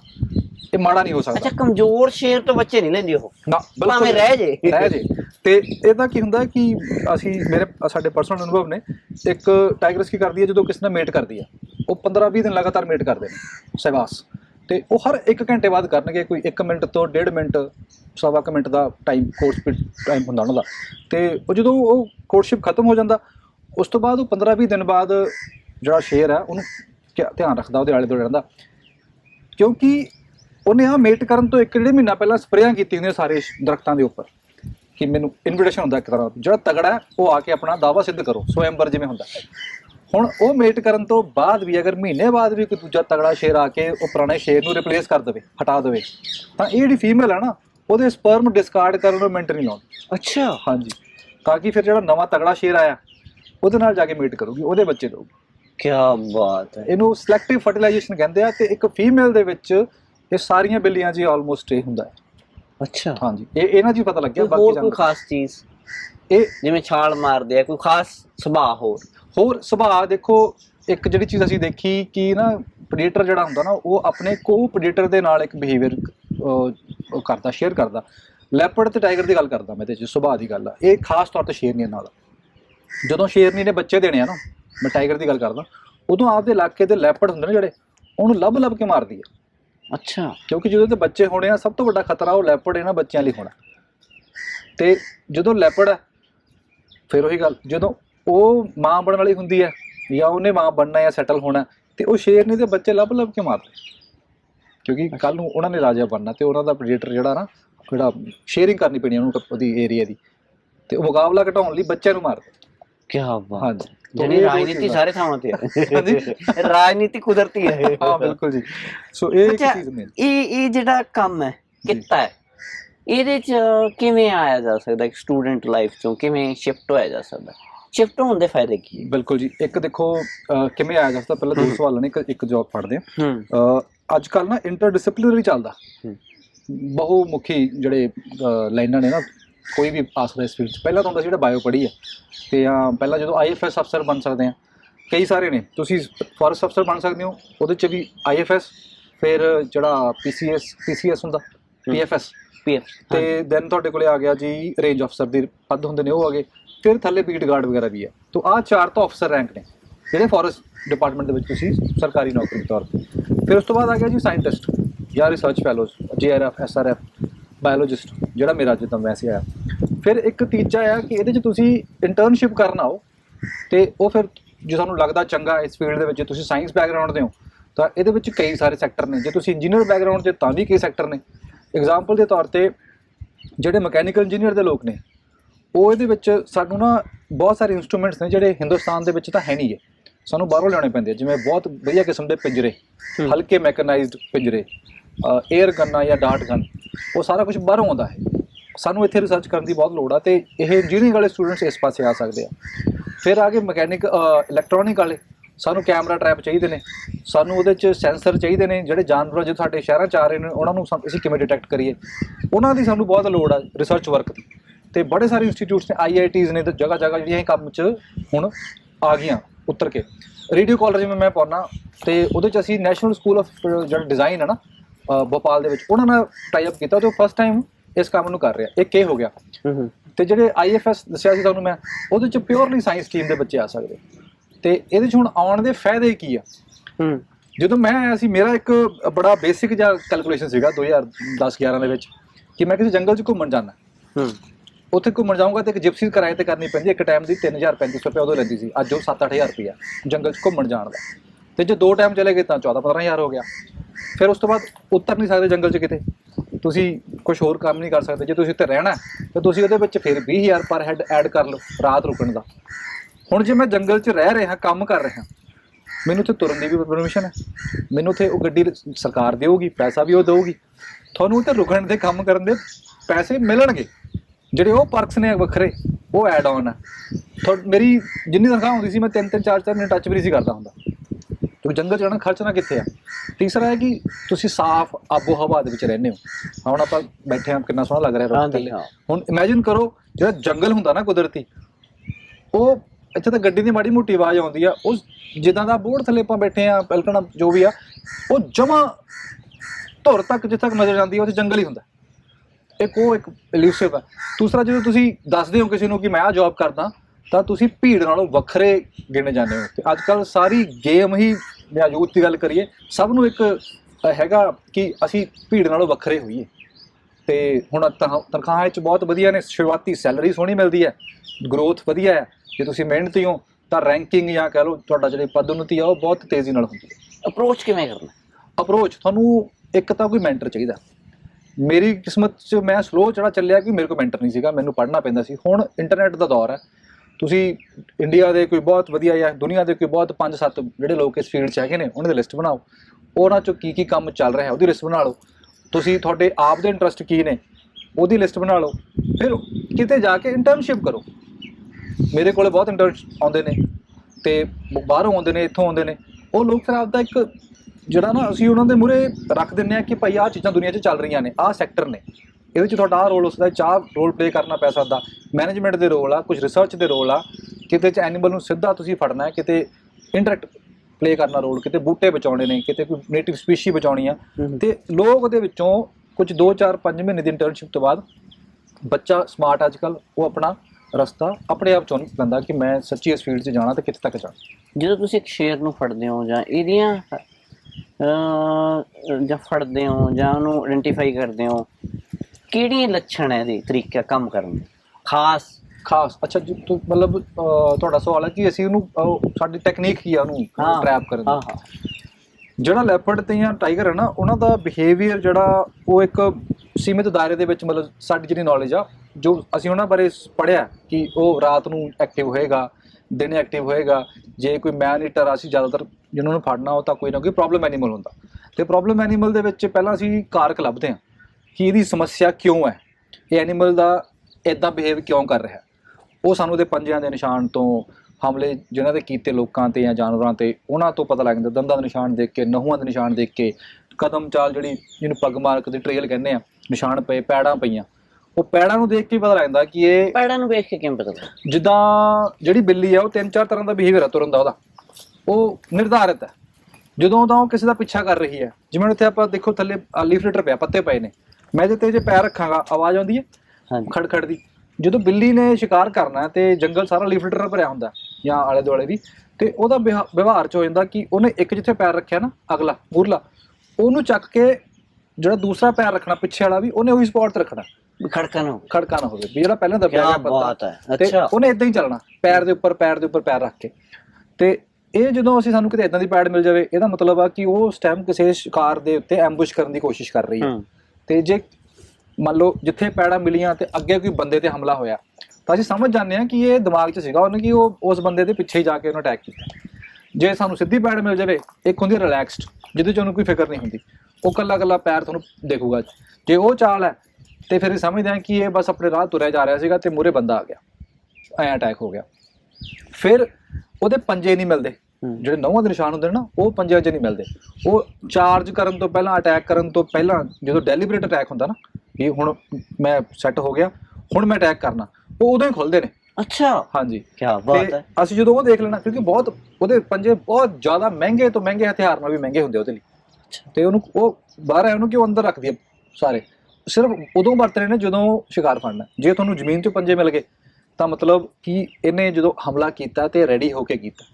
ਇਹ ਮਾੜਾ ਨਹੀਂ ਹੋ ਸਕਦਾ। ਅੱਛਾ ਕਮਜ਼ੋਰ ਸ਼ੇਰ ਤੋਂ ਬੱਚੇ ਨਹੀਂ ਲੈਂਦੀ ਉਹ। ਨਾ ਭਾਵੇਂ ਰਹਿ ਜੇ। ਰਹਿ ਜੇ। ਤੇ ਇਹਦਾ ਕੀ ਹੁੰਦਾ ਕਿ ਅਸੀਂ ਮੇਰੇ, ਸਾਡੇ ਪਰਸਨਲ ਅਨੁਭਵ ਨੇ, ਇੱਕ ਟਾਈਗਰਸ ਕੀ ਕਰਦੀ ਹੈ ਜਦੋਂ ਕਿਸੇ ਨਾਲ ਮੇਟ ਕਰਦੀ ਆ ਉਹ 15-20 ਦਿਨ ਲਗਾਤਾਰ ਮੇਟ ਕਰਦੇ ਨੇ ਸਹਿਵਾਸ ਤੇ ਉਹ ਹਰ 1 ਘੰਟੇ ਬਾਅਦ ਕਰਨਗੇ, ਕੋਈ 1 ਮਿੰਟ ਤੋਂ 1.5 ਮਿੰਟ, ਸਵਾ ਕੁ ਮਿੰਟ ਦਾ ਟਾਈਮ ਕੋਰਸ ਟਾਈਮ ਹੁੰਦਾ ਉਹਨਾਂ ਦਾ। ਤੇ ਉਹ ਜਦੋਂ ਉਹ ਕੋਰਸਸ਼ਿਪ ਖਤਮ ਹੋ ਜਾਂਦਾ, ਉਸ ਤੋਂ ਬਾਅਦ ਉਹ 15-20 ਦਿਨ ਬਾਅਦ ਜਿਹੜਾ ਸ਼ੇਰ ਹੈ, ਉਹਨੂੰ ਕਿਆ- ਧਿਆਨ ਰੱਖਦਾ ਉਹਦੇ ਆਲੇ ਦੁਆਲੇ ਰਹਿੰਦਾ। ਕਿਉਂਕਿ ਉਹਨੇ ਆ ਮੇਟ ਕਰਨ ਤੋਂ ਇੱਕ ਡੇਢ ਮਹੀਨਾ ਪਹਿਲਾਂ ਸਪਰੇਆਂ ਕੀਤੀ ਹੁੰਦੀਆਂ ਸਾਰੇ ਦਰਖਤਾਂ ਦੇ ਉੱਪਰ। ਕਿ ਮੈਨੂੰ ਇਨਵੀਟੇਸ਼ਨ ਹੁੰਦਾ ਇੱਕ ਤਰ੍ਹਾਂ ਦਾ। ਜਿਹੜਾ ਤਗੜਾ ਹੈ, ਉਹ ਆ ਕੇ ਆਪਣਾ ਦਾਵਾ ਸਿੱਧ ਕਰੋ ਸਵੈੰਬਰ ਜਿਵੇਂ ਹੁੰਦਾ। ਹੁਣ ਉਹ ਮੇਟ ਕਰਨ ਤੋਂ ਬਾਅਦ ਵੀ ਅਗਰ ਮਹੀਨੇ ਬਾਅਦ ਵੀ ਕੋਈ ਦੂਜਾ ਤਗੜਾ ਸ਼ੇਰ ਆ ਕੇ ਉਹ ਪੁਰਾਣੇ ਸ਼ੇਰ ਨੂੰ ਰਿਪਲੇਸ ਕਰ ਦੇਵੇ ਹਟਾ ਦੇਵੇ ਤਾਂ ਇਹ ਜਿਹੜੀ ਫੀਮੇਲ ਹੈ ਨਾ ਉਹਦੇ ਸਪਰਮ ਡਿਸਕਾਰਡ ਕਰਨ ਨੂੰ ਮਿੰਟ ਨਹੀਂ ਲਾਉਂਦੀ। ਅੱਛਾ। ਹਾਂਜੀ। ਤਾਂ ਕਿ ਫਿਰ ਜਿਹੜਾ ਨਵਾਂ ਤਗੜਾ ਸ਼ੇਰ ਆਇਆ ਉਹਦੇ ਨਾਲ ਜਾ ਕੇ ਮੀਟ ਕਰੂਗੀ ਉਹਦੇ ਬੱਚੇ ਦਊਗੀ ਕੀ ਬਾਤ ਹੈ। ਇਹਨੂੰ ਸਿਲੈਕਟਿਵ ਫਰਟੀਲਾਈਜੇਸ਼ਨ ਕਹਿੰਦੇ ਆ ਤੇ ਇੱਕ ਫੀਮੇਲ ਦੇ ਵਿੱਚ ਇਹ ਸਾਰੀਆਂ ਬਿੱਲੀਆਂ 'ਚ ਆਲਮੋਸਟ ਇਹ ਹੁੰਦਾ ਹੈ। ਅੱਛਾ। ਹਾਂਜੀ। ਇਹ ਇਹਨਾਂ ਹੀ ਪਤਾ ਲੱਗਿਆ ਹੋਰ ਬਾਕੀ ਕੋਈ ਖਾਸ ਚੀਜ਼? ਇਹ ਜਿਵੇਂ ਛਾਲ ਮਾਰਦੇ ਆ ਕੋਈ ਖਾਸ ਸੁਭਾਅ ਹੋਰ? ਹੋਰ ਸੁਭਾਅ ਦੇਖੋ ਇੱਕ ਜਿਹੜੀ ਚੀਜ਼ ਅਸੀਂ ਦੇਖੀ ਕਿ ਨਾ ਪ੍ਰੈਡੇਟਰ ਜਿਹੜਾ ਹੁੰਦਾ ਨਾ ਉਹ ਆਪਣੇ ਕੋ ਪ੍ਰੈਡੇਟਰ ਦੇ ਨਾਲ ਇੱਕ ਬਿਹੇਵੀਅਰ ਕਰਦਾ ਸ਼ੇਅਰ ਕਰਦਾ। ਲੈਪਰਡ ਤੇ ਟਾਈਗਰ ਦੀ ਗੱਲ ਕਰਦਾ ਮੈਂ ਤੇ ਜੀ ਸੁਭਾਅ ਦੀ ਗੱਲ ਆ। ਇਹ ਖਾਸ ਤੌਰ ਤੇ ਸ਼ੇਰਨੀ ਨਾਲ। ਜਦੋਂ ਸ਼ੇਰਨੀ ਨੇ ਬੱਚੇ ਦੇਣੇ ਆ ਨਾ ਮੈਂ ਟਾਈਗਰ ਦੀ ਗੱਲ ਕਰਦਾ ਉਦੋਂ ਆਪਦੇ ਇਲਾਕੇ ਦੇ ਲੈਪਰਡ ਹੁੰਦੇ ਨੇ ਜਿਹੜੇ ਉਹਨੂੰ ਲੱਭ ਲੱਭ ਕੇ ਮਾਰਦੀ ਆ। ਅੱਛਾ। ਕਿਉਂਕਿ ਜਦੋਂ ਤੇ ਬੱਚੇ ਹੋਣੇ ਆ ਸਭ ਤੋਂ ਵੱਡਾ ਖਤਰਾ ਉਹ ਲੈਪਰਡ ਇਹਨਾਂ ਬੱਚਿਆਂ ਲਈ ਹੋਣਾ। ਤੇ ਜਦੋਂ ਲੈਪਰਡ ਹੈ ਫਿਰ ਉਹੀ ਗੱਲ ਜਦੋਂ ਉਹ ਮਾਂ ਬਣਨ ਵਾਲੀ ਹੁੰਦੀ ਹੈ ਜਾਂ ਉਹਨੇ ਮਾਂ ਬਣਨਾ ਜਾਂ ਸੈਟਲ ਹੋਣਾ ਤੇ ਉਹ ਸ਼ੇਰਨੀ ਦੇ ਬੱਚੇ ਲੱਭ ਲੱਭ ਕੇ ਮਾਰਦੇ ਕਿਉਂਕਿ ਕੱਲ ਨੂੰ ਉਹਨਾਂ ਨੇ ਰਾਜਾ ਬਣਨਾ ਤੇ ਉਹਨਾਂ ਦਾ ਪ੍ਰੈਡੇਟਰ ਜਿਹੜਾ ਨਾ ਜਿਹੜਾ ਸ਼ੇਅਰਿੰਗ ਕਰਨੀ ਪੈਣੀ ਉਹਨੂੰ ਉਹਦੀ ਏਰੀਆ ਦੀ। ਤੇ ਉਹ ਮੁਕਾਬਲਾ ਘਟਾਉਣ ਲਈ ਬੱਚਿਆਂ ਨੂੰ ਮਾਰਦੇ ਕੀ ਬਾਤ ਹਾਂਜੀ। ਜਿਹੜੀ ਰਾਜਨੀਤੀ। ਸਾਰੇ ਥਾਵਾਂ ਤੇ। ਹੈ। ਰਾਜਨੀਤੀ ਕੁਦਰਤੀ ਹੈ। ਹਾਂ ਬਿਲਕੁਲ ਜੀ। ਸੋ ਇਹ ਇੱਕ ਚੀਜ਼ ਨੇ ਇਹ ਇਹ ਜਿਹੜਾ ਕੰਮ ਹੈ ਜੀ। ਕਿੱਤਾ ਹੈ ਇਹਦੇ ਚ ਕਿਵੇਂ ਆਇਆ ਜਾ ਸਕਦਾ ਇੱਕ ਸਟੂਡੈਂਟ ਲਾਈਫ ਚੋਂ ਕਿਵੇਂ ਸ਼ਿਫਟ ਹੋਇਆ ਜਾ ਸਕਦਾ? ਸ਼ਿਫਟ ਹੋਣ ਦੇ ਫਾਇਦੇ ਕੀ ਬਿਲਕੁਲ ਜੀ। ਇੱਕ ਦੇਖੋ ਕਿਵੇਂ ਆਇਆ ਜਾਂਦਾ ਪਹਿਲਾਂ ਦੋ। ਸਵਾਲਾਂ ਨੇ ਇੱਕ ਜੌਬ ਪੜ੍ਹਦੇ ਆ ਅੱਜ ਕੱਲ ਨਾ ਇੰਟਰਡਿਸਪਲਿਨਰੀ ਚੱਲਦਾ। ਹਮ। ਬਹੁ ਮੁਖੀ ਜਿਹੜੇ ਲਾਈਨਾਂ ਨੇ ਨਾ ਕੋਈ ਵੀ ਆ ਸਕਦਾ ਇਸ ਫੀਲਡ 'ਚ। ਪਹਿਲਾਂ ਤਾਂ ਹੁੰਦਾ ਸੀ ਜਿਹੜਾ ਬਾਇਓ ਪੜ੍ਹੀ ਆ। ਤੇ ਜਾਂ ਪਹਿਲਾਂ ਜਦੋਂ ਆਈਐਫਐਸ ਅਫਸਰ ਬਣ ਸਕਦੇ ਆ ਕਈ ਸਾਰੇ ਨੇ। ਤੁਸੀਂ ਫੋਰੈਸਟ ਅਫਸਰ ਬਣ ਸਕਦੇ ਹੋ ਉਹਦੇ 'ਚ ਵੀ ਆਈਐਫਐਸ ਫਿਰ ਜਿਹੜਾ ਪੀਸੀਐਸ ਪੀਸੀਐਸ ਹੁੰਦਾ ਪੀਐਫਐਸ ਪੀਐਫ ਤੇ ਦੈਨ ਤੁਹਾਡੇ ਕੋਲੇ ਆ ਗਿਆ ਜੀ ਰੇਂਜ ਅਫਸਰ ਦੇ ਪਦ ਹੁੰਦੇ ਨੇ ਉਹ ਆ ਗਏ ਫਿਰ ਥੱਲੇ ਬੀਟ ਗਾਰਡ ਵਗੈਰਾ ਵੀ ਹੈ ਤੋਂ ਆਹ ਚਾਰ ਤਾਂ ਅਫਸਰ ਰੈਂਕ ਨੇ ਜਿਹੜੇ ਫੋਰੈਸਟ ਡਿਪਾਰਟਮੈਂਟ ਦੇ ਵਿੱਚ ਤੁਸੀਂ ਸਰਕਾਰੀ ਨੌਕਰੀ ਦੇ ਤੌਰ ਤੇ। ਫਿਰ ਉਸ ਤੋਂ ਬਾਅਦ ਆ ਗਿਆ ਜੀ ਸਾਇੰਟਿਸਟ ਜਾਂ research fellows JRF SRF biologist ਜਿਹੜਾ ਮੇਰਾ ਜਿੱਦਾਂ ਵੈਸੇ ਆਇਆ। ਫਿਰ ਇੱਕ ਤੀਜਾ ਆ ਕਿ ਇਹਦੇ 'ਚ ਤੁਸੀਂ ਇੰਟਰਨਸ਼ਿਪ ਕਰਨ ਆਓ ਤੇ ਉਹ ਫਿਰ ਜੇ ਤੁਹਾਨੂੰ ਲੱਗਦਾ ਚੰਗਾ ਇਸ ਫੀਲਡ ਦੇ ਵਿੱਚ ਜੇ ਤੁਸੀਂ ਸਾਇੰਸ ਬੈਕਗ੍ਰਾਉਂਡ ਦੇ ਹੋ ਤਾਂ ਇਹਦੇ ਵਿੱਚ ਕਈ ਸਾਰੇ ਸੈਕਟਰ ਨੇ। ਜੇ ਤੁਸੀਂ ਇੰਜੀਨੀਅਰ ਬੈਕਗ੍ਰਾਉਂਡ ਦੇ ਤਾਂ ਵੀ ਕਈ ਸੈਕਟਰ ਨੇ। ਐਗਜ਼ਾਮਪਲ ਦੇ ਤੌਰ ਤੇ ਜਿਹੜੇ ਮਕੈਨੀਕਲ ਇੰਜੀਨੀਅਰ ਦੇ ਲੋਕ ਨੇ ਉਹ ਇਹਦੇ ਵਿੱਚ ਸਾਨੂੰ ਨਾ ਬਹੁਤ ਸਾਰੇ ਇਨਸਟਰੂਮੈਂਟਸ ਨੇ ਜਿਹੜੇ ਹਿੰਦੁਸਤਾਨ ਦੇ ਵਿੱਚ ਤਾਂ ਹੈ ਨਹੀਂਗੇ ਸਾਨੂੰ ਬਾਹਰੋਂ ਲਿਆਉਣੇ ਪੈਂਦੇ ਆ। ਜਿਵੇਂ ਬਹੁਤ ਵਧੀਆ ਕਿਸਮ ਦੇ ਪਿੰਜਰੇ ਹੂੰ। ਹਲਕੇ ਮੈਕਨਾਈਜ਼ਡ ਪਿੰਜਰੇ। 에ਅਰ ਗੰਨਾਂ ਜਾਂ ਡਾਟ ਗਨ ਉਹ ਸਾਰਾ ਕੁਝ ਬਾਹਰੋਂ ਆਉਂਦਾ ਹੈ। ਸਾਨੂੰ ਇੱਥੇ ਰਿਸਰਚ ਕਰਨ ਦੀ ਬਹੁਤ ਲੋੜ ਆ ਤੇ ਇਹ ਇੰਜੀਨੀਅਰਿੰਗ ਵਾਲੇ ਸਟੂਡੈਂਟਸ ਇਸ ਪਾਸੇ ਆ ਸਕਦੇ ਆ। ਫਿਰ ਆ ਗਏ ਮਕੈਨਿਕ ਇਲੈਕਟ੍ਰੋਨਿਕ ਵਾਲੇ। ਸਾਨੂੰ ਕੈਮਰਾ ਟਰੈਪ ਚਾਹੀਦੇ ਨੇ। ਸਾਨੂੰ ਉਹਦੇ 'ਚ ਸੈਂਸਰ ਚਾਹੀਦੇ ਨੇ, ਜਿਹੜੇ ਜਾਨਵਰ ਜੋ ਸਾਡੇ ਸ਼ਹਿਰਾਂ 'ਚ ਆ ਰਹੇ ਨੇ, ਉਹਨਾਂ ਨੂੰ ਸਾਨੂੰ- ਅਸੀਂ ਕਿਵੇਂ ਡਿਟੈਕਟ ਕਰੀਏ? ਉਹਨਾਂ ਦੀ ਸਾਨੂੰ ਬਹੁਤ ਲੋੜ ਆ ਰਿਸਰਚ ਵਰਕ ਦੀ। ਤੇ ਬੜੇ ਸਾਰੇ ਇੰਸਟੀਚਿਊਟਸ ਨੇ ਆਈਆਈਟੀਜ਼ ਨੇ ਤੇ ਜਗ੍ਹਾ ਜਗ੍ਹਾ ਜਿਹੜੀਆਂ ਇਹ ਕੰਮ 'ਚ ਹੁਣ ਆ ਗਈਆਂ ਉੱਤਰ ਕੇ। ਰੇਡੀਓ ਕਾਲਜ ਜਿਵੇਂ ਮੈਂ ਪਾਉਣਾ ਤੇ ਉਹਦੇ 'ਚ ਅਸੀਂ ਨੈਸ਼ਨਲ ਸਕੂਲ ਆਫ ਜਿਹੜਾ ਡਿਜ਼ਾਈਨ ਹੈ ਨਾ ਭੋਪਾਲ ਦੇ ਵਿੱਚ। ਉਹਨਾਂ ਨਾਲ ਟਾਈ ਅਪ ਕੀਤਾ ਤੇ ਉਹ ਫਸਟ ਟਾਈਮ ਇਸ ਕੰਮ ਨੂੰ ਕਰ ਰਿਹਾ। ਇਹ ਹੋ ਗਿਆ। ਹੂੰ ਹੂੰ। ਤੇ ਜਿਹੜੇ ਆਈਐਫਐਸ ਦੱਸਿਆ ਸੀ ਤੁਹਾਨੂੰ ਮੈਂ ਉਹਦੇ ਚ ਪਿਓਰਲੀ ਸਾਇੰਸ ਸਟਰੀਮ ਦੇ ਬੱਚੇ ਆ ਸਕਦੇ। ਤੇ ਇਹਦੇ ਚ ਹੁਣ ਆਉਣ ਦੇ ਫਾਇਦੇ ਕੀ ਆ? ਜਦੋਂ ਮੈਂ ਆਇਆ ਸੀ ਮੇਰਾ ਇੱਕ ਬੜਾ ਬੇਸਿਕ ਜਿਹਾ ਕੈਲਕੂਲੇਸ਼ਨ ਸੀਗਾ 2010 11 ਦੇ ਵਿੱਚ ਕਿ ਮੈਂ ਕਿਸੇ ਜੰਗਲ 'ਚ ਘੁੰਮਣ ਜਾਣਾ ਹੂੰ। ਉੱਥੇ ਘੁੰਮਣ ਜਾਊਂਗਾ ਤੇ ਇੱਕ ਜਿਪਸੀ ਕਿਰਾਏ ਤੇ ਕਰਨੀ ਪੈਂਦੀ ਇੱਕ ਟਾਈਮ ਦੀ 3035 ਰੁਪਏ ਉਦੋਂ ਲੈਂਦੀ ਸੀ। ਅੱਜ ਉਹ 7-8000 ਰੁਪਇਆ ਜੰਗਲ 'ਚ ਘੁੰਮਣ ਜਾਣ ਦਾ। ਤੇ ਜੇ ਦੋ ਟਾਈਮ ਚਲੇ ਗਏ ਤਾਂ 14-15000 ਹੋ ਗਿਆ। ਫਿਰ ਉਸ ਤੋਂ ਬਾਅਦ ਉਤਰ ਨਹੀਂ ਸਕਦੇ ਜੰਗਲ 'ਚ ਕਿਤੇ। ਤੁਸੀਂ ਕੁਝ ਹੋਰ ਕੰਮ ਨਹੀਂ ਕਰ ਸਕਦੇ। ਜੇ ਤੁਸੀਂ ਉੱਥੇ ਰਹਿਣਾ, ਤਾਂ ਤੁਸੀਂ ਉਹਦੇ ਵਿੱਚ ਫਿਰ 20000 ਪਰ ਹੈਡ ਐਡ ਕਰ ਲਓ ਰਾਤ ਰੁਕਣ ਦਾ। ਹੁਣ ਜੇ ਮੈਂ ਜੰਗਲ 'ਚ ਰਹਿ ਰਿਹਾ, ਕੰਮ ਕਰ ਰਿਹਾ, ਮੈਨੂੰ ਉੱਥੇ ਤੁਰਨ ਦੀ ਵੀ ਪਰਮਿਸ਼ਨ ਹੈ। ਮੈਨੂੰ ਉੱਥੇ ਉਹ ਗੱਡੀ ਸਰਕਾਰ ਦੇਊਗੀ, ਪੈਸਾ ਵੀ ਉਹ ਦੇਊਗੀ। ਤੁਹਾਨੂੰ ਉੱਥੇ ਰੁਕਣ ਦੇ, ਕੰਮ ਕਰਨ ਦੇ ਪੈਸੇ ਮਿਲਣਗੇ। ਜਿਹੜੇ ਉਹ ਪਰਕਸ ਨੇ ਵੱਖਰੇ, ਉਹ ਐਡ ਆਨ ਆ ਥੋ- ਮੇਰੀ ਜਿੰਨੀ ਤਨਖਾਹ ਹੁੰਦੀ ਸੀ, ਮੈਂ ਤਿੰਨ ਤਿੰਨ ਚਾਰ ਚਾਰ ਮਿੰਟ ਟੱਚ ਵੀ ਨਹੀਂ ਸੀ ਕਰਦਾ ਹੁੰਦਾ। ਕਿਉਂਕਿ ਜੰਗਲ ਜਾਣਾ ਖਰਚਣਾ ਕਿੱਥੇ ਆ? ਤੀਸਰਾ ਹੈ ਕਿ ਤੁਸੀਂ ਸਾਫ਼ ਆਬੋ ਹਵਾ ਦੇ ਵਿੱਚ ਰਹਿੰਦੇ ਹੋ। ਹੁਣ ਆਪਾਂ ਬੈਠੇ ਹਾਂ ਕਿੰਨਾ ਸੋਹਣਾ ਲੱਗ ਰਿਹਾ ਹਾਂ। ਹੁਣ ਇਮੇਜਿਨ ਕਰੋ ਜਿਹੜਾ ਜੰਗਲ ਹੁੰਦਾ ਨਾ ਕੁਦਰਤੀ ਉਹ ਇੱਥੇ ਤਾਂ ਗੱਡੀ ਦੀ ਮਾੜੀ ਮੋਟੀ ਆਵਾਜ਼ ਆਉਂਦੀ ਆ ਉਸ ਜਿੱਦਾਂ ਦਾ ਬੋਰਡ ਥੱਲੇ ਆਪਾਂ ਬੈਠੇ ਆ ਪਲਕਣਾ ਜੋ ਵੀ ਆ ਉਹ ਜਮਾ ਧੁਰ ਤੱਕ ਜਿੱਥੇ ਤੱਕ ਨਜ਼ਰ ਜਾਂਦੀ ਆ ਉੱਥੇ ਜੰਗਲ ਹੀ ਹੁੰਦਾ। ਇੱਕ ਉਹ ਇੱਕ ਇਲੂਸਿਵ ਹੈ ਦੂਸਰਾ ਜਦੋਂ ਤੁਸੀਂ ਦੱਸਦੇ ਹੋ ਕਿਸੇ ਨੂੰ ਕਿ ਮੈਂ ਆ ਜੌਬ ਕਰਦਾ ਤਾਂ ਤੁਸੀਂ ਭੀੜ ਨਾਲੋਂ ਵੱਖਰੇ ਗਿਣੇ ਜਾਂਦੇ ਹੋ। ਤੇ ਅੱਜ ਕੱਲ ਸਾਰੀ ਗੇਮ ਹੀ ਜਾਂ ਯੂਥ ਦੀ ਗੱਲ ਕਰੀਏ ਸਭ ਨੂੰ ਇੱਕ ਹੈਗਾ ਕਿ ਅਸੀਂ ਭੀੜ ਨਾਲੋਂ ਵੱਖਰੇ ਹੋਈਏ। ਤੇ ਹੁਣ ਤਨਖਾਹ- ਵਿੱਚ ਬਹੁਤ ਵਧੀਆ ਨੇ ਸ਼ੁਰੂਆਤੀ ਸੈਲਰੀ ਸੋਹਣੀ ਮਿਲਦੀ ਹੈ ਗਰੋਥ ਵਧੀਆ ਹੈ ਜੇ ਤੁਸੀਂ ਮਿਹਨਤੀ ਹੋ ਤਾਂ ਰੈਂਕਿੰਗ ਜਾਂ ਕਹ ਲਓ ਤੁਹਾਡਾ ਜਿਹੜੀ ਪਦੋન્નਤੀ ਆ ਉਹ ਬਹੁਤ ਤੇਜ਼ੀ ਨਾਲ ਹੁੰਦੀ ਹੈ। ਅਪਰੋਚ ਕਿਵੇਂ ਕਰਨਾ? ਅਪਰੋਚ ਤੁਹਾਨੂੰ ਇੱਕ ਤਾਂ ਕੋਈ ਮੈਂਟਰ ਚਾਹੀਦਾ। ਮੇਰੀ ਕਿਸਮਤ 'ਚ ਮੈਂ ਸਲੋ ਚੜਾ ਚੱਲਿਆ ਕਿ ਮੇਰੇ ਕੋਲ ਮੈਂਟਰ ਨਹੀਂ ਸੀਗਾ ਮੈਨੂੰ ਪੜ੍ਹਨਾ ਪੈਂਦਾ ਸੀ। ਹੁਣ ਇੰਟਰਨੈਟ ਦਾ ਦੌਰ ਹੈ ਤੁਸੀਂ ਇੰਡੀਆ ਦੇ ਕੋਈ ਬਹੁਤ ਵਧੀਆ ਜਾਂ ਦੁਨੀਆ ਦੇ ਕੋਈ ਬਹੁਤ 5-7 ਜਿਹੜੇ ਲੋਕ ਇਸ ਫੀਲਡ 'ਚ ਹੈਗੇ ਨੇ, ਉਹਨਾਂ ਦੀ ਲਿਸਟ ਬਣਾਓ। ਉਹਨਾਂ 'ਚੋਂ ਕੀ ਕੀ ਕੰਮ ਚੱਲ ਰਿਹਾ ਉਹਦੀ ਲਿਸਟ ਬਣਾ ਲਓ। ਤੁਸੀਂ ਤੁਹਾਡੇ ਆਪ ਦੇ ਇੰਟਰਸਟ ਕੀ ਨੇ, ਉਹਦੀ ਲਿਸਟ ਬਣਾ ਲਓ। ਫਿਰ ਕਿਤੇ ਜਾ ਕੇ ਇੰਟਰਨਸ਼ਿਪ ਕਰੋ। ਮੇਰੇ ਕੋਲੇ ਬਹੁਤ ਇੰਟਰਨ ਆਉਂਦੇ ਨੇ ਤੇ ਬਾਹਰੋਂ ਆਉਂਦੇ ਨੇ, ਇੱਥੋਂ ਆਉਂਦੇ ਨੇ। ਉਹ ਲੋਕ ਫਿਰ ਆਪਦਾ ਇੱਕ ਜਿਹੜਾ ਨਾ ਅਸੀਂ ਉਹਨਾਂ ਦੇ ਮੂਹਰੇ ਰੱਖ ਦਿੰਨੇ ਆ ਕਿ ਭਾਈ ਆਹ ਚੀਜ਼ਾਂ ਦੁਨੀਆ 'ਚ ਚੱਲ ਰਹੀਆਂ ਨੇ, ਆਹ ਸੈਕਟਰ ਨੇ। ਇਹਦੇ ਵਿੱਚ ਤੁਹਾਡਾ ਆਹ ਰੋਲ ਹੋ ਸਕਦਾ ਚਾਹ ਰੋਲ ਪਲੇ ਕਰਨਾ ਪੈ ਸਕਦਾ। ਮੈਨੇਜਮੈਂਟ ਦੇ ਰੋਲ ਆ ਕੁਝ ਰਿਸਰਚ ਦੇ ਰੋਲ ਆ ਕਿਤੇ 'ਚ ਐਨੀਮਲ ਨੂੰ ਸਿੱਧਾ ਤੁਸੀਂ ਫੜਨਾ ਹੈ ਕਿਤੇ ਇੰਡਾਇਰੈਕਟ ਪਲੇ ਕਰਨਾ ਰੋਲ ਕਿਤੇ ਬੂਟੇ ਬਚਾਉਣੇ ਨੇ ਕਿਤੇ ਕੋਈ ਨੇਟਿਵ ਸਪੀਸ਼ੀ ਬਚਾਉਣੀ ਆ। ਤੇ ਲੋਕ ਉਹਦੇ ਵਿੱਚੋਂ ਕੁਝ 2 4 5 ਮਹੀਨੇ ਦੀ ਇੰਟਰਨਸ਼ਿਪ ਤੋਂ ਬਾਅਦ ਬੱਚਾ ਸਮਾਰਟ ਅੱਜ ਕੱਲ ਉਹ ਆਪਣਾ ਰਸਤਾ ਆਪਣੇ ਆਪ ਚੁਣ ਲੈਂਦਾ ਕਿ ਮੈਂ ਸੱਚੀ ਇਸ ਫੀਲਡ 'ਚ ਜਾਣਾ ਤੇ ਕਿੱਥੇ ਤੱਕ ਜਾਣਾ। ਜਦੋਂ ਤੁਸੀਂ ਇੱਕ ਸ਼ੇਰ ਨੂੰ ਫੜਦੇ ਹੋ ਜਾਂ ਇਹਦੀਆਂ ਜਾਂ ਫੜਦੇ ਹੋ ਜਾਂ ਉਹਨੂੰ ਆਇਡੈਂਟੀਫਾਈ ਕਰਦੇ ਹੋ ਕਿਹੜੀ ਲੱਛਣ ਹੈ ਇਹਦੇ ਤਰੀਕਾ ਕੰਮ ਕਰਨ ਦੇ? ਖਾਸ ਖਾਸ। ਅੱਛਾ ਜੀ ਤੂੰ ਮਤਲਬ ਅਹ, ਤੁਹਾਡਾ ਸਵਾਲ ਹੈ ਕਿ ਅਸੀਂ ਉਹਨੂੰ ਅਹ, ਸਾਡੀ ਟੈਕਨੀਕ ਕੀ ਆ ਉਹਨੂੰ ਟਰੈਪ ਕਰਨ ਹਾਂ ਦੀ। ਹਾਂ ਜਿਹੜਾ ਲੈਪਰਡ ਤੇ ਜਾਂ ਟਾਈਗਰ ਹੈ ਨਾ ਉਹਨਾਂ ਦਾ ਬਿਹੇਵੀਅਰ ਜਿਹੜਾ ਉਹ ਇੱਕ ਸੀਮਿਤ ਦਾਇਰੇ ਦੇ ਵਿੱਚ ਮਤਲਬ ਸਾਡੀ ਜਿਹੜੀ ਨੌਲੇਜ ਆ ਜੋ ਅਸੀਂ ਉਹਨਾਂ ਬਾਰੇ ਪੜਿਆ ਕਿ ਉਹ ਰਾਤ ਨੂੰ ਐਕਟਿਵ ਹੋਏਗਾ ਦਿਨੇ ਐਕਟਿਵ ਹੋਏਗਾ ਜੇ ਕੋਈ ਮੈਨ ਈਟਰ ਅਸੀਂ ਜ਼ਿਆਦਾਤਰ ਜਿਹਨਾਂ ਨੂੰ ਫੜਨਾ ਉਹ ਤਾਂ ਕੋਈ ਨਾ ਕੋਈ ਪ੍ਰੋਬਲਮ ਐਨੀਮਲ ਹੁੰਦਾ। ਤੇ ਪ੍ਰੋਬਲਮ ਐਨੀਮਲ ਦੇ ਵਿੱਚ ਪਹਿਲਾਂ ਅਸੀਂ ਕਾਰਕ ਲੱਭਦੇ ਹਾਂ। ਕਿ ਇਹਦੀ ਸਮੱਸਿਆ ਕਿਉਂ ਹੈ? ਇਹ ਐਨੀਮਲ ਦਾ ਇਦਾਂ ਬਿਹੇਵ ਕਿਉਂ ਕਰ ਰਿਹਾ ਉਹ ਸਾਨੂੰ ਉਹਦੇ ਪੰਜਿਆਂ ਦੇ ਨਿਸ਼ਾਨ ਤੋਂ ਹਮਲੇ ਜਿਨ੍ਹਾਂ ਦੇ ਕੀਤੇ ਲੋਕਾਂ ਤੇ ਜਾਂ ਜਾਨਵਰਾਂ ਤੇ ਉਹਨਾਂ ਤੋਂ ਪਤਾ ਲੱਗ ਜਾਂਦਾ। ਦੰਦਾਂ ਦੇ ਨਿਸ਼ਾਨ ਦੇਖ ਕੇ ਨਹੁੰਆਂ ਦੇ ਨਿਸ਼ਾਨ ਦੇਖ ਕੇ ਕਦਮ ਚਾਲ ਜਿਹੜੀ ਜਿਹਨੂੰ ਪੱਗ ਮਾਰਕ ਦੀ ਟ੍ਰੇਲ ਕਹਿੰਦੇ ਆ ਨਿਸ਼ਾਨ ਪਏ ਪੈੜਾਂ ਪਈਆਂ। ਉਹ ਪੈੜਾਂ ਨੂੰ ਦੇਖ ਕੇ ਪਤਾ ਲੱਗ ਜਾਂਦਾ ਕਿ ਇਹ ਪੈੜਾਂ ਨੂੰ ਵੇਖ ਕੇ ਕਿਵੇਂ ਪਤਾ ਲੱਗਦਾ? ਜਿੱਦਾਂ ਜਿਹੜੀ ਬਿੱਲੀ ਆ ਉਹ ਤਿੰਨ ਚਾਰ ਤਰ੍ਹਾਂ ਦਾ ਬਿਹੇਵੀਅਰ ਆ ਤੁਰਨ ਦਾ ਉਹਦਾ। ਉਹ ਨਿਰਧਾਰਿਤ ਹੈ। ਜਦੋਂ ਤਾਂ ਉਹ ਕਿਸੇ ਦਾ ਪਿੱਛਾ ਕਰ ਰਹੀ ਹੈ ਜਿਵੇਂ ਉੱਥੇ ਆਪਾਂ ਦੇਖੋ ਥੱਲੇ ਲੀਫ ਲਿਟਰ ਪਿਆ ਪੱਤੇ ਪਏ ਨੇ। ਮੈਂ ਜੇ ਤੇ ਜੇ ਪੈਰ ਰੱਖਾਂਗਾ ਆਵਾਜ਼ ਆਉਂਦੀ ਹੈ? ਖੜਖੜ ਦੀ। ਜਦੋਂ ਬਿੱਲੀ ਨੇ ਸ਼ਿਕਾਰ ਕਰਨਾ ਤੇ ਜੰਗਲ ਸਾਰਾ ਲੀਫ ਲਿਟਰ ਭਰਿਆ ਹੁੰਦਾ ਜਾਂ ਆਲੇ ਦੁਆਲੇ ਦੀ ਤੇ ਉਹਦਾ ਵਿਹਾ- ਵਿਵਹਾਰ ਚ ਹੋ ਜਾਂਦਾ ਕਿ ਉਹਨੇ ਇੱਕ ਜਿੱਥੇ ਪੈਰ ਰੱਖਿਆ ਨਾ ਅਗਲਾ ਮੂਰਲਾ ਉਹਨੂੰ ਚੱਕ ਕੇ ਜਿਹੜਾ ਦੂਸਰਾ ਪੈਰ ਰੱਖਣਾ ਪਿੱਛੇ ਵਾਲਾ ਵੀ ਉਹਨੇ ਉਹੀ ਸਪੌਟ ਤੇ ਰੱਖਣਾ। ਖੜਕਣ ਹੋ ਖੜਕਾ ਨਾ ਹੋਵੇ ਵੀ ਜਿਹੜਾ ਪਹਿਲਾਂ ਦੱਬਿਆ ਗਿਆ ਪੱਤਾ ਤੇ ਉਹਨੇ ਇਦਾਂ ਹੀ ਚੱਲਣਾ ਪੈਰ ਦੇ ਉੱਪਰ ਪੈਰ ਦੇ ਉੱਪਰ ਪੈਰ ਰੱਖ ਕੇ। ਤੇ ਇਹ ਜਦੋਂ ਅਸੀਂ ਸਾਨੂੰ ਕਿਤੇ ਇਦਾਂ ਦੀ ਪੈਡ ਮਿਲ ਜਾਵੇ ਇਹਦਾ ਮਤਲਬ ਆ ਕਿ ਉਹ ਸਟੈਮ ਕਿਸੇ ਸ਼ਿਕਾਰ ਦੇ ਉੱਤੇ ਐਂਬੁਸ਼ ਕਰਨ ਦੀ ਕੋਸ਼ਿਸ਼ ਕਰ ਰਹੀ ਹੂੰ। ਤੇ ਜੇ ਮੰਨ ਲਓ ਜਿੱਥੇ ਪੈੜਾਂ ਮਿਲੀਆਂ ਤੇ ਅੱਗੇ ਕੋਈ ਬੰਦੇ ਤੇ ਹਮਲਾ ਹੋਇਆ, ਤਾਂ ਅਸੀਂ ਸਮਝ ਜਾਂਦੇ ਹਾਂ ਕਿ ਇਹ ਦਿਮਾਗ 'ਚ ਸੀਗਾ ਉਹਨੇ ਕਿ ਉਹ ਉਸ ਬੰਦੇ ਦੇ ਪਿੱਛੇ ਹੀ ਜਾ ਕੇ ਉਹਨੂੰ ਅਟੈਕ ਕੀਤਾ। ਜੇ ਸਾਨੂੰ ਸਿੱਧੀ ਪੈੜ ਮਿਲ ਜਾਵੇ, ਇੱਕ ਹੁੰਦੀ ਰਿਲੈਕਸਡ ਜਿਹਦੇ 'ਚ ਉਹਨੂੰ ਕੋਈ ਫਿਕਰ ਨਹੀਂ ਹੁੰਦੀ। ਉਹ ਕੱਲਾ ਕੱਲਾ ਪੈਰ ਤੁਹਾਨੂੰ ਦੇਖੂਗਾ। ਜੇ ਉਹ ਚਾਲ ਹੈ, ਤੇ ਫਿਰ ਅਸੀਂ ਸਮਝਦੇ ਹਾਂ ਕਿ ਇਹ ਬਸ ਆਪਣੇ ਰਾਹ ਤੁਰਿਆ ਜਾ ਰਿਹਾ ਸੀਗਾ ਤੇ ਮੂਰੇ ਬੰਦਾ ਆ ਗਿਆ। ਐ ਅਟੈਕ ਹੋ ਗਿਆ। ਫਿਰ ਉਹਦੇ ਪੰਜੇ ਨਹੀਂ ਮਿਲਦੇ। ਜਿਹੜੇ ਨੌਵਾਂ ਦੇ ਨਿਸ਼ਾਨ ਹੁੰਦੇ ਨੇ ਨਾ ਉਹ ਪੰਜੇ 'ਚ ਨਹੀਂ ਮਿਲਦੇ। ਉਹ ਚਾਰਜ ਕਰਨ ਤੋਂ ਪਹਿਲਾਂ ਅਟੈਕ ਕਰਨ ਤੋਂ ਪਹਿਲਾਂ ਜਦੋਂ ਡੈਲੀਬਰੇਟ ਅਟੈਕ ਹੁੰਦਾ ਨਾ ਇਹ ਹੁਣ ਮੈਂ ਸੈੱਟ ਹੋ ਗਿਆ ਹੁਣ ਮੈਂ ਅਟੈਕ ਕਰਨਾ ਉਹ ਉਦੋਂ ਹੀ ਖੁੱਲਦੇ ਨੇ। ਅੱਛਾ। ਹਾਂਜੀ। ਕੀ ਬਾਤ ਤੇ ਹੈ। ਅਸੀਂ ਜਦੋਂ ਉਹ ਦੇਖ ਲੈਣਾ ਕਿਉਂਕਿ ਬਹੁਤ ਉਹਦੇ ਪੰਜੇ ਬਹੁਤ ਜ਼ਿਆਦਾ ਮਹਿੰਗੇ ਤੋਂ ਮਹਿੰਗੇ ਹਥਿਆਰ ਨਾਲ ਵੀ ਮਹਿੰਗੇ ਹੁੰਦੇ ਉਹਦੇ ਲਈ। ਤੇ ਉਹਨੂੰ ਉਹ ਬਾਹਰ ਹੈ ਉਹਨੂੰ ਕਿ ਉਹ ਅੰਦਰ ਰੱਖਦੀ ਹੈ ਸਾਰੇ? ਸਿਰਫ ਉਦੋਂ ਵਰਤਣੇ ਨੇ ਜਦੋਂ ਸ਼ਿਕਾਰ ਫੜਨਾ। ਜੇ ਤੁਹਾਨੂੰ ਜ਼ਮੀਨ 'ਚ ਪੰਜੇ ਮਿਲ ਗਏ ਤਾਂ ਮਤਲਬ ਕਿ ਇਹਨੇ ਜਦੋਂ ਹਮਲਾ ਕੀਤਾ ਤੇ ਰੈਡੀ ਹੋ ਕੇ ਕੀਤਾ।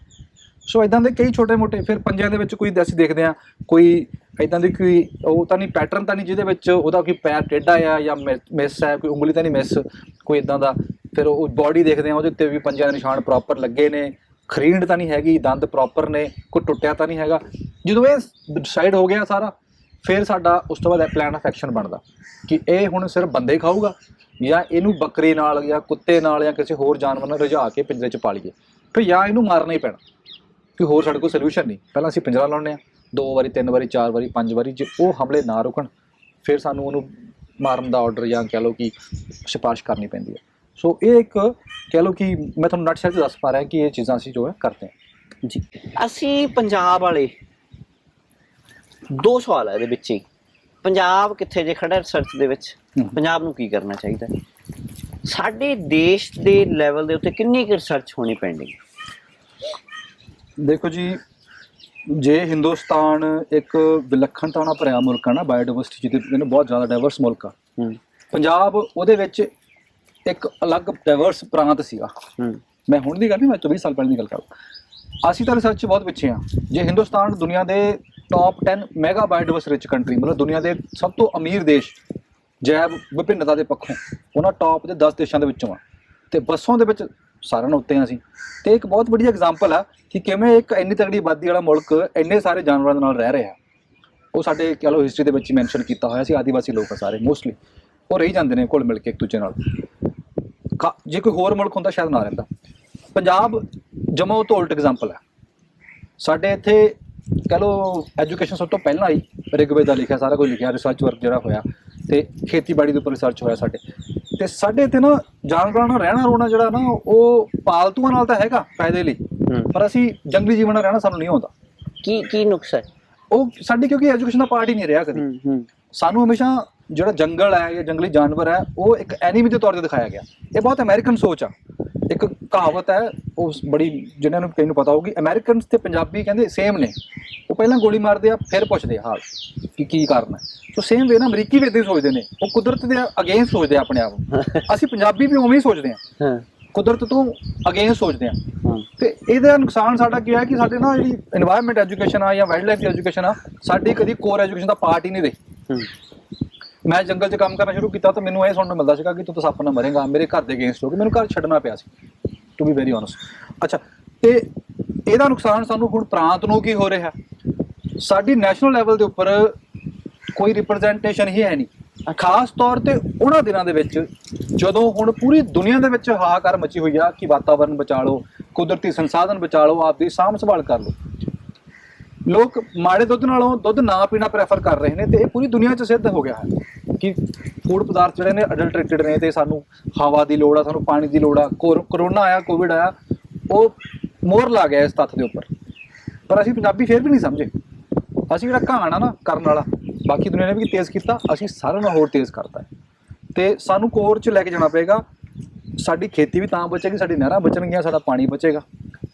ਸੋ ਇਦਾਂ ਦੇ ਕਈ ਛੋਟੇ-ਮੋਟੇ ਫਿਰ ਪੰਜਿਆਂ ਦੇ ਵਿੱਚ ਕੋਈ ਅਸੀਂ ਦੇਖਦੇ ਆ ਕੋਈ ਇਦਾਂ ਦੀ ਕੋਈ ਉਹ ਤਾਂ ਨਹੀਂ ਪੈਟਰਨ ਤਾਂ ਨਹੀਂ ਜਿਹਦੇ ਵਿੱਚ ਉਹਦਾ ਕੋਈ ਪੈਰ ਟੇਢਾ ਆ ਜਾਂ ਮਿਸ ਹੈ ਕੋਈ ਉਂਗਲੀ ਤਾਂ ਨਹੀਂ ਮਿਸ, ਕੋਈ ਇਦਾਂ ਦਾ। ਫਿਰ ਉਹ ਬਾਡੀ ਦੇਖਦੇ ਆ ਉਹਦੇ ਉੱਤੇ ਵੀ ਪੰਜਿਆਂ ਦੇ ਨਿਸ਼ਾਨ ਪ੍ਰੋਪਰ ਲੱਗੇ ਨੇ, ਖਰੀਂਡ ਤਾਂ ਨਹੀਂ ਹੈਗੀ, ਦੰਦ ਪ੍ਰੋਪਰ ਨੇ, ਕੋਈ ਟੁੱਟਿਆ ਤਾਂ ਨਹੀਂ ਹੈਗਾ। ਜਦੋਂ ਇਹ ਡਿਸਾਈਡ ਹੋ ਗਿਆ ਸਾਰਾ, ਫਿਰ ਸਾਡਾ ਉਸ ਤੋਂ ਬਾਅਦ ਪਲਾਨ ਆਫ ਐਕਸ਼ਨ ਬਣਦਾ ਕਿ ਇਹ ਹੁਣ ਸਿਰਫ ਬੰਦੇ ਹੀ ਖਾਊਗਾ ਜਾਂ ਇਹਨੂੰ ਬੱਕਰੀ ਨਾਲ ਜਾਂ ਕੁੱਤੇ ਨਾਲ ਜਾਂ ਕਿਸੇ ਹੋਰ ਜਾਨਵਰ ਨਾਲ ਰਜਾ ਕੇ ਪਿੰਜਰੇ 'ਚ ਪਾ ਲਈਏ। ਫਿਰ ਜਾਂ ਇਹਨੂੰ ਮਾਰਨਾ ਹੀ ਪੈਣਾ। ਕਿ ਹੋਰ ਸਾਡੇ ਕੋਲ ਸੋਲੂਸ਼ਨ ਨਹੀਂ। ਪਹਿਲਾਂ ਅਸੀਂ ਪਿੰਜਰਾ ਲਾਉਂਦੇ ਆ ਦੋ ਵਾਰੀ ਤਿੰਨ ਵਾਰੀ ਚਾਰ ਵਾਰੀ ਪੰਜ ਵਾਰੀ ਜੇ ਉਹ ਹਮਲੇ ਨਾ ਰੁਕਣ ਫਿਰ ਸਾਨੂੰ ਉਹਨੂੰ ਮਾਰਨ ਦਾ ਆਰਡਰ ਜਾਂ ਕਹਿ ਲਓ ਕਿ ਸਿਫਾਰਿਸ਼ ਕਰਨੀ ਪੈਂਦੀ ਹੈ। ਸੋ ਇਹ ਇੱਕ ਕਹਿ ਲਓ ਕਿ ਮੈਂ ਤੁਹਾਨੂੰ ਨਟਸ਼ੈਲ 'ਚ ਦੱਸ ਪਾ ਰਿਹਾ ਕਿ ਇਹ ਚੀਜ਼ਾਂ ਅਸੀਂ ਜੋ ਹੈ ਕਰਦੇ ਹਾਂ। ਜੀ। ਅਸੀਂ ਪੰਜਾਬ ਵਾਲੇ ਦੋ ਸਵਾਲ ਹੈ ਇਹਦੇ ਵਿੱਚ ਹੀ। ਪੰਜਾਬ ਕਿੱਥੇ ਜੇ ਖੜਾ ਰਿਸਰਚ ਦੇ ਵਿੱਚ। ਪੰਜਾਬ ਨੂੰ ਕੀ ਕਰਨਾ ਚਾਹੀਦਾ ਹੈ? ਸਾਡੇ ਦੇਸ਼ ਦੇ ਲੈਵਲ ਦੇ ਉੱਤੇ ਕਿੰਨੀ ਕੁ ਰਿਸਰਚ ਹੋਣੀ ਪੈਂਦੀ ਦੇਖੋ ਜੀ ਜੇ ਹਿੰਦੁਸਤਾਨ ਇੱਕ ਵਿਲੱਖਣਤਾ ਨਾਲ ਭਰਿਆ ਮੁਲਕ ਹੈ ਨਾ ਬਾਇਓਡਾਇਵਰਸਿਟੀ ਜਿਹਦੇ ਕਹਿੰਦੇ ਬਹੁਤ ਜ਼ਿਆਦਾ ਡਾਈਵਰਸ ਮੁਲਕ ਆ। ਪੰਜਾਬ ਉਹਦੇ ਵਿੱਚ ਇੱਕ ਅਲੱਗ ਡਾਈਵਰਸ ਪ੍ਰਾਂਤ ਸੀਗਾ। ਮੈਂ ਹੁਣ ਦੀ ਗੱਲ ਨਹੀਂ ਮੈਂ 24 ਸਾਲ ਪਹਿਲਾਂ ਦੀ ਗੱਲ ਕਰਾਂ ਅਸੀਂ ਤਾਂ ਰਿਸਰਚ ਬਹੁਤ ਪਿੱਛੇ ਆ। ਜੇ ਹਿੰਦੁਸਤਾਨ ਦੁਨੀਆ ਦੇ top 10 mega biodiverse rich country ਮਤਲਬ ਦੁਨੀਆ ਦੇ ਸਭ ਤੋਂ ਅਮੀਰ ਦੇਸ਼ ਜੈਵ ਵਿਭਿੰਨਤਾ ਦੇ ਪੱਖੋਂ ਉਹਨਾਂ ਟੌਪ ਦੇ 10 ਦੇਸ਼ਾਂ ਦੇ ਵਿੱਚੋਂ ਆ। ਤੇ ਬੱਸੋਂ ਦੇ ਵਿੱਚ ਸਾਰਿਆਂ ਨਾਲੋਂ ਉੱਤੇ ਆ ਅਸੀਂ। ਤੇ ਇੱਕ ਬਹੁਤ ਵਧੀਆ ਐਗਜ਼ਾਮਪਲ ਆ ਕਿ ਕਿਵੇਂ ਇੱਕ ਇੰਨੀ ਤਗੜੀ ਆਬਾਦੀ ਵਾਲਾ ਮੁਲਕ ਇੰਨੇ ਸਾਰੇ ਜਾਨਵਰਾਂ ਦੇ ਨਾਲ ਰਹਿ ਰਿਹਾ। ਉਹ ਸਾਡੇ ਕਹ ਲਓ ਹਿਸਟਰੀ ਦੇ ਵਿੱਚ ਮੈਂਸ਼ਨ ਕੀਤਾ ਹੋਇਆ ਸੀ, ਆਦੀਵਾਸੀ ਲੋਕ ਆ ਸਾਰੇ ਮੋਸਟਲੀ ਉਹ ਰਹੀ ਜਾਂਦੇ ਨੇ ਘੁਲ ਮਿਲ ਕੇ ਇੱਕ ਦੂਜੇ ਨਾਲ। ਕਾ- ਜੇ ਕੋਈ ਹੋਰ ਮੁਲਕ ਹੁੰਦਾ ਸ਼ਾਇਦ ਨਾ ਰਹਿੰਦਾ। ਪੰਜਾਬ, ਜਮਾ ਤੋਂ ਉਲਟ ਐਗਜ਼ਾਮਪਲ ਹੈ ਸਾਡੇ ਇੱਥੇ ਕਹ ਲਓ ਐਜੂਕੇਸ਼ਨ ਸਭ ਤੋਂ ਪਹਿਲਾਂ ਆਈ ਦਾ ਲਿਖਿਆ, ਸਾਰਾ ਕੁਝ ਲਿਖਿਆ ਰਿਸਰਚ ਵਰਕ ਜਿਹੜਾ ਹੋਇਆ। ਤੇ ਖੇਤੀਬਾੜੀ ਦੇ ਉੱਪਰ ਰਿਸਰਚ ਹੋਇਆ ਸਾਡੇ। ਤੇ ਸਾਡੇ ਇੱਥੇ ਨਾ ਜਾਨਵਰਾਂ ਨਾਲ ਰਹਿਣਾ ਰੋਣਾ ਜਿਹੜਾ ਨਾ ਉਹ ਪਾਲਤੂਆਂ ਨਾਲ ਤਾਂ ਹੈਗਾ ਫਾਇਦੇ ਲਈ। ਪਰ ਅਸੀਂ ਜੰਗਲੀ ਜੀਵਨ ਨਾਲ ਰਹਿਣਾ ਸਾਨੂੰ ਨਹੀਂ ਆਉਂਦਾ। ਕੀ ਕੀ ਨੁਕਸ ਹੈ? ਉਹ ਸਾਡੀ ਕਿਉਂਕਿ ਐਜੂਕੇਸ਼ਨ ਦਾ ਪਾਰਟ ਹੀ ਨਹੀਂ ਰਿਹਾ ਕਦੀ। ਸਾਨੂੰ ਹਮੇਸ਼ਾ ਜਿਹੜਾ ਜੰਗਲ ਹੈ ਜਾਂ ਜੰਗਲੀ ਜਾਨਵਰ ਹੈ ਉਹ ਇੱਕ ਐਨੀਮੀ ਦੇ ਤੌਰ ਤੇ ਦਿਖਾਇਆ ਗਿਆ। ਇਹ ਬਹੁਤ ਅਮਰੀਕਨ ਸੋਚ ਆ। ਇੱਕ ਕਹਾਵਤ ਹੈ ਉਹ ਬੜੀ ਜਿਨ੍ਹਾਂ ਨੂੰ ਕਈ ਨੂੰ ਪਤਾ ਹੋਊਗੀ ਅਮਰੀਕਨਸ ਤੇ ਪੰਜਾਬੀ ਕਹਿੰਦੇ ਸੇਮ ਨੇ। ਉਹ ਪਹਿਲਾਂ ਗੋਲੀ ਮਾਰਦੇ ਆ ਫਿਰ ਪੁੱਛਦੇ ਹਾਲ। ਕਿ ਕੀ ਕਰਨਾ ਸੋ ਸੇਮ ਵੇ ਨਾ ਅਮਰੀਕੀ ਵੀ ਇਦਾਂ ਸੋਚਦੇ ਨੇ। ਉਹ ਕੁਦਰਤ ਦੇ ਅਗੇਂਸਟ ਸੋਚਦੇ ਆ ਆਪਣੇ ਆਪ ਅਸੀਂ ਪੰਜਾਬੀ ਵੀ ਉਵੇਂ ਹੀ ਸੋਚਦੇ ਹਾਂ। ਕੁਦਰਤ ਤੋਂ ਅਗੇਂਸਟ ਸੋਚਦੇ ਹਾਂ ਹਾਂ। ਤੇ ਇਹਦਾ ਨੁਕਸਾਨ ਸਾਡਾ ਕੀ ਹੈ ਕਿ ਸਾਡੇ ਨਾ ਜਿਹੜੀ এনवायरमेंट ਐਜੂਕੇਸ਼ਨ ਆ ਜਾਂ ਵਾਈਲਡ ਲਾਈਫ ਐਜੂਕੇਸ਼ਨ ਆ ਸਾਡੀ ਕਦੀ ਕੋਰ ਐਜੂਕੇਸ਼ਨ ਦਾ ਪਾਰਟ ਹੀ ਨਹੀਂ ਰਹੀ। ਮੈਂ ਜੰਗਲ 'ਚ ਕੰਮ ਕਰਨਾ ਸ਼ੁਰੂ ਕੀਤਾ ਤਾਂ ਮੈਨੂੰ ਇਹ ਸੁਣਨ ਨੂੰ ਮਿਲਦਾ ਸੀਗਾ ਕਿ ਤੂੰ ਤਾਂ ਸੱਪ ਨਾਲ ਮਰੇਗਾ ਮੇਰੇ ਘਰ ਦੇ ਅਗੇਂਸਟ ਹੋ ਗਏ ਮੈਨੂੰ ਘਰ ਛੱਡਣਾ ਪਿਆ ਸੀ ਟੂ ਬੀ ਵੈਰੀ ਓਨਸ ਅੱਛਾ ਤੇ ਇਹਦਾ ਨੁਕਸਾਨ ਸਾਨੂੰ ਹੁਣ ਪ੍ਰਾਂਤ ਨੂੰ ਕੀ ਹੋ ਰਿਹਾ? ਸਾਡੀ ਨੈਸ਼ਨਲ ਲੈਵਲ ਦੇ ਉੱਪਰ ਕੋਈ ਰਿਪਰੈਜ਼ੈਂਟੇਸ਼ਨ ਹੀ ਹੈ ਨਹੀਂ। ਖਾਸ ਤੌਰ ਤੇ ਉਹਨਾਂ ਦਿਨਾਂ ਦੇ ਵਿੱਚ, ਜਦੋਂ ਹੁਣ ਪੂਰੀ ਦੁਨੀਆ ਦੇ ਵਿੱਚ ਹਾਹਾਕਾਰ ਮਚੀ ਹੋਈ ਆ ਕਿ ਵਾਤਾਵਰਣ ਬਚਾ ਲਓ, ਕੁਦਰਤੀ ਸੰਸਾਧਨ ਬਚਾ ਲਓ, ਆਪਦੀ ਸਾਂਭ ਸੰਭਾਲ ਕਰ ਲਓ। ਲੋਕ ਮਾੜੇ ਦੁੱਧ ਨਾਲੋਂ ਦੁੱਧ ਨਾ ਪੀਣਾ ਪ੍ਰੈਫਰ ਕਰ ਰਹੇ ਨੇ ਤੇ ਇਹ ਪੂਰੀ ਦੁਨੀਆ 'ਚ ਸਿੱਧ ਹੋ ਗਿਆ ਹੈ ਕਿ ਫੂਡ ਪਦਾਰਥ ਜਿਹੜੇ ਨੇ ਅਡਲਟਰੇਟਡ ਨੇ ਤੇ ਸਾਨੂੰ ਹਵਾ ਦੀ ਲੋੜ ਆ, ਸਾਨੂੰ ਪਾਣੀ ਦੀ ਲੋੜ ਆ ਕੋਰ- ਕਰੋਨਾ ਆਇਆ ਕੋਵਿਡ ਆਇਆ, ਉਹ ਮੋਹਰ ਲਾ ਗਿਆ ਇਸ ਤੱਥ ਦੇ ਉੱਪਰ। ਪਰ ਅਸੀਂ ਪੰਜਾਬੀ ਫੇਰ ਵੀ ਨਹੀਂ ਸਮਝੇ। ਅਸੀਂ ਜਿਹੜਾ ਕਹਾਣਾ ਨਾ, ਕਰਨ ਵਾਲਾ ਬਾਕੀ ਦੁਨੀਆ ਨੇ ਵੀ ਤੇਜ਼ ਕੀਤਾ, ਅਸੀਂ ਸਾਰਿਆਂ ਨੂੰ ਹੋਰ ਤੇਜ਼ ਕਰਤਾ ਤੇ ਸਾਨੂੰ ਕੋਰ 'ਚ ਲੈ ਕੇ ਜਾਣਾ ਪਏਗਾ। ਸਾਡੀ ਖੇਤੀ ਵੀ ਤਾਂ ਬਚੇਗੀ, ਸਾਡੀ ਨਹਿਰਾਂ ਬਚਣਗੀਆਂ, ਸਾਡਾ ਪਾਣੀ ਬਚੇਗਾ,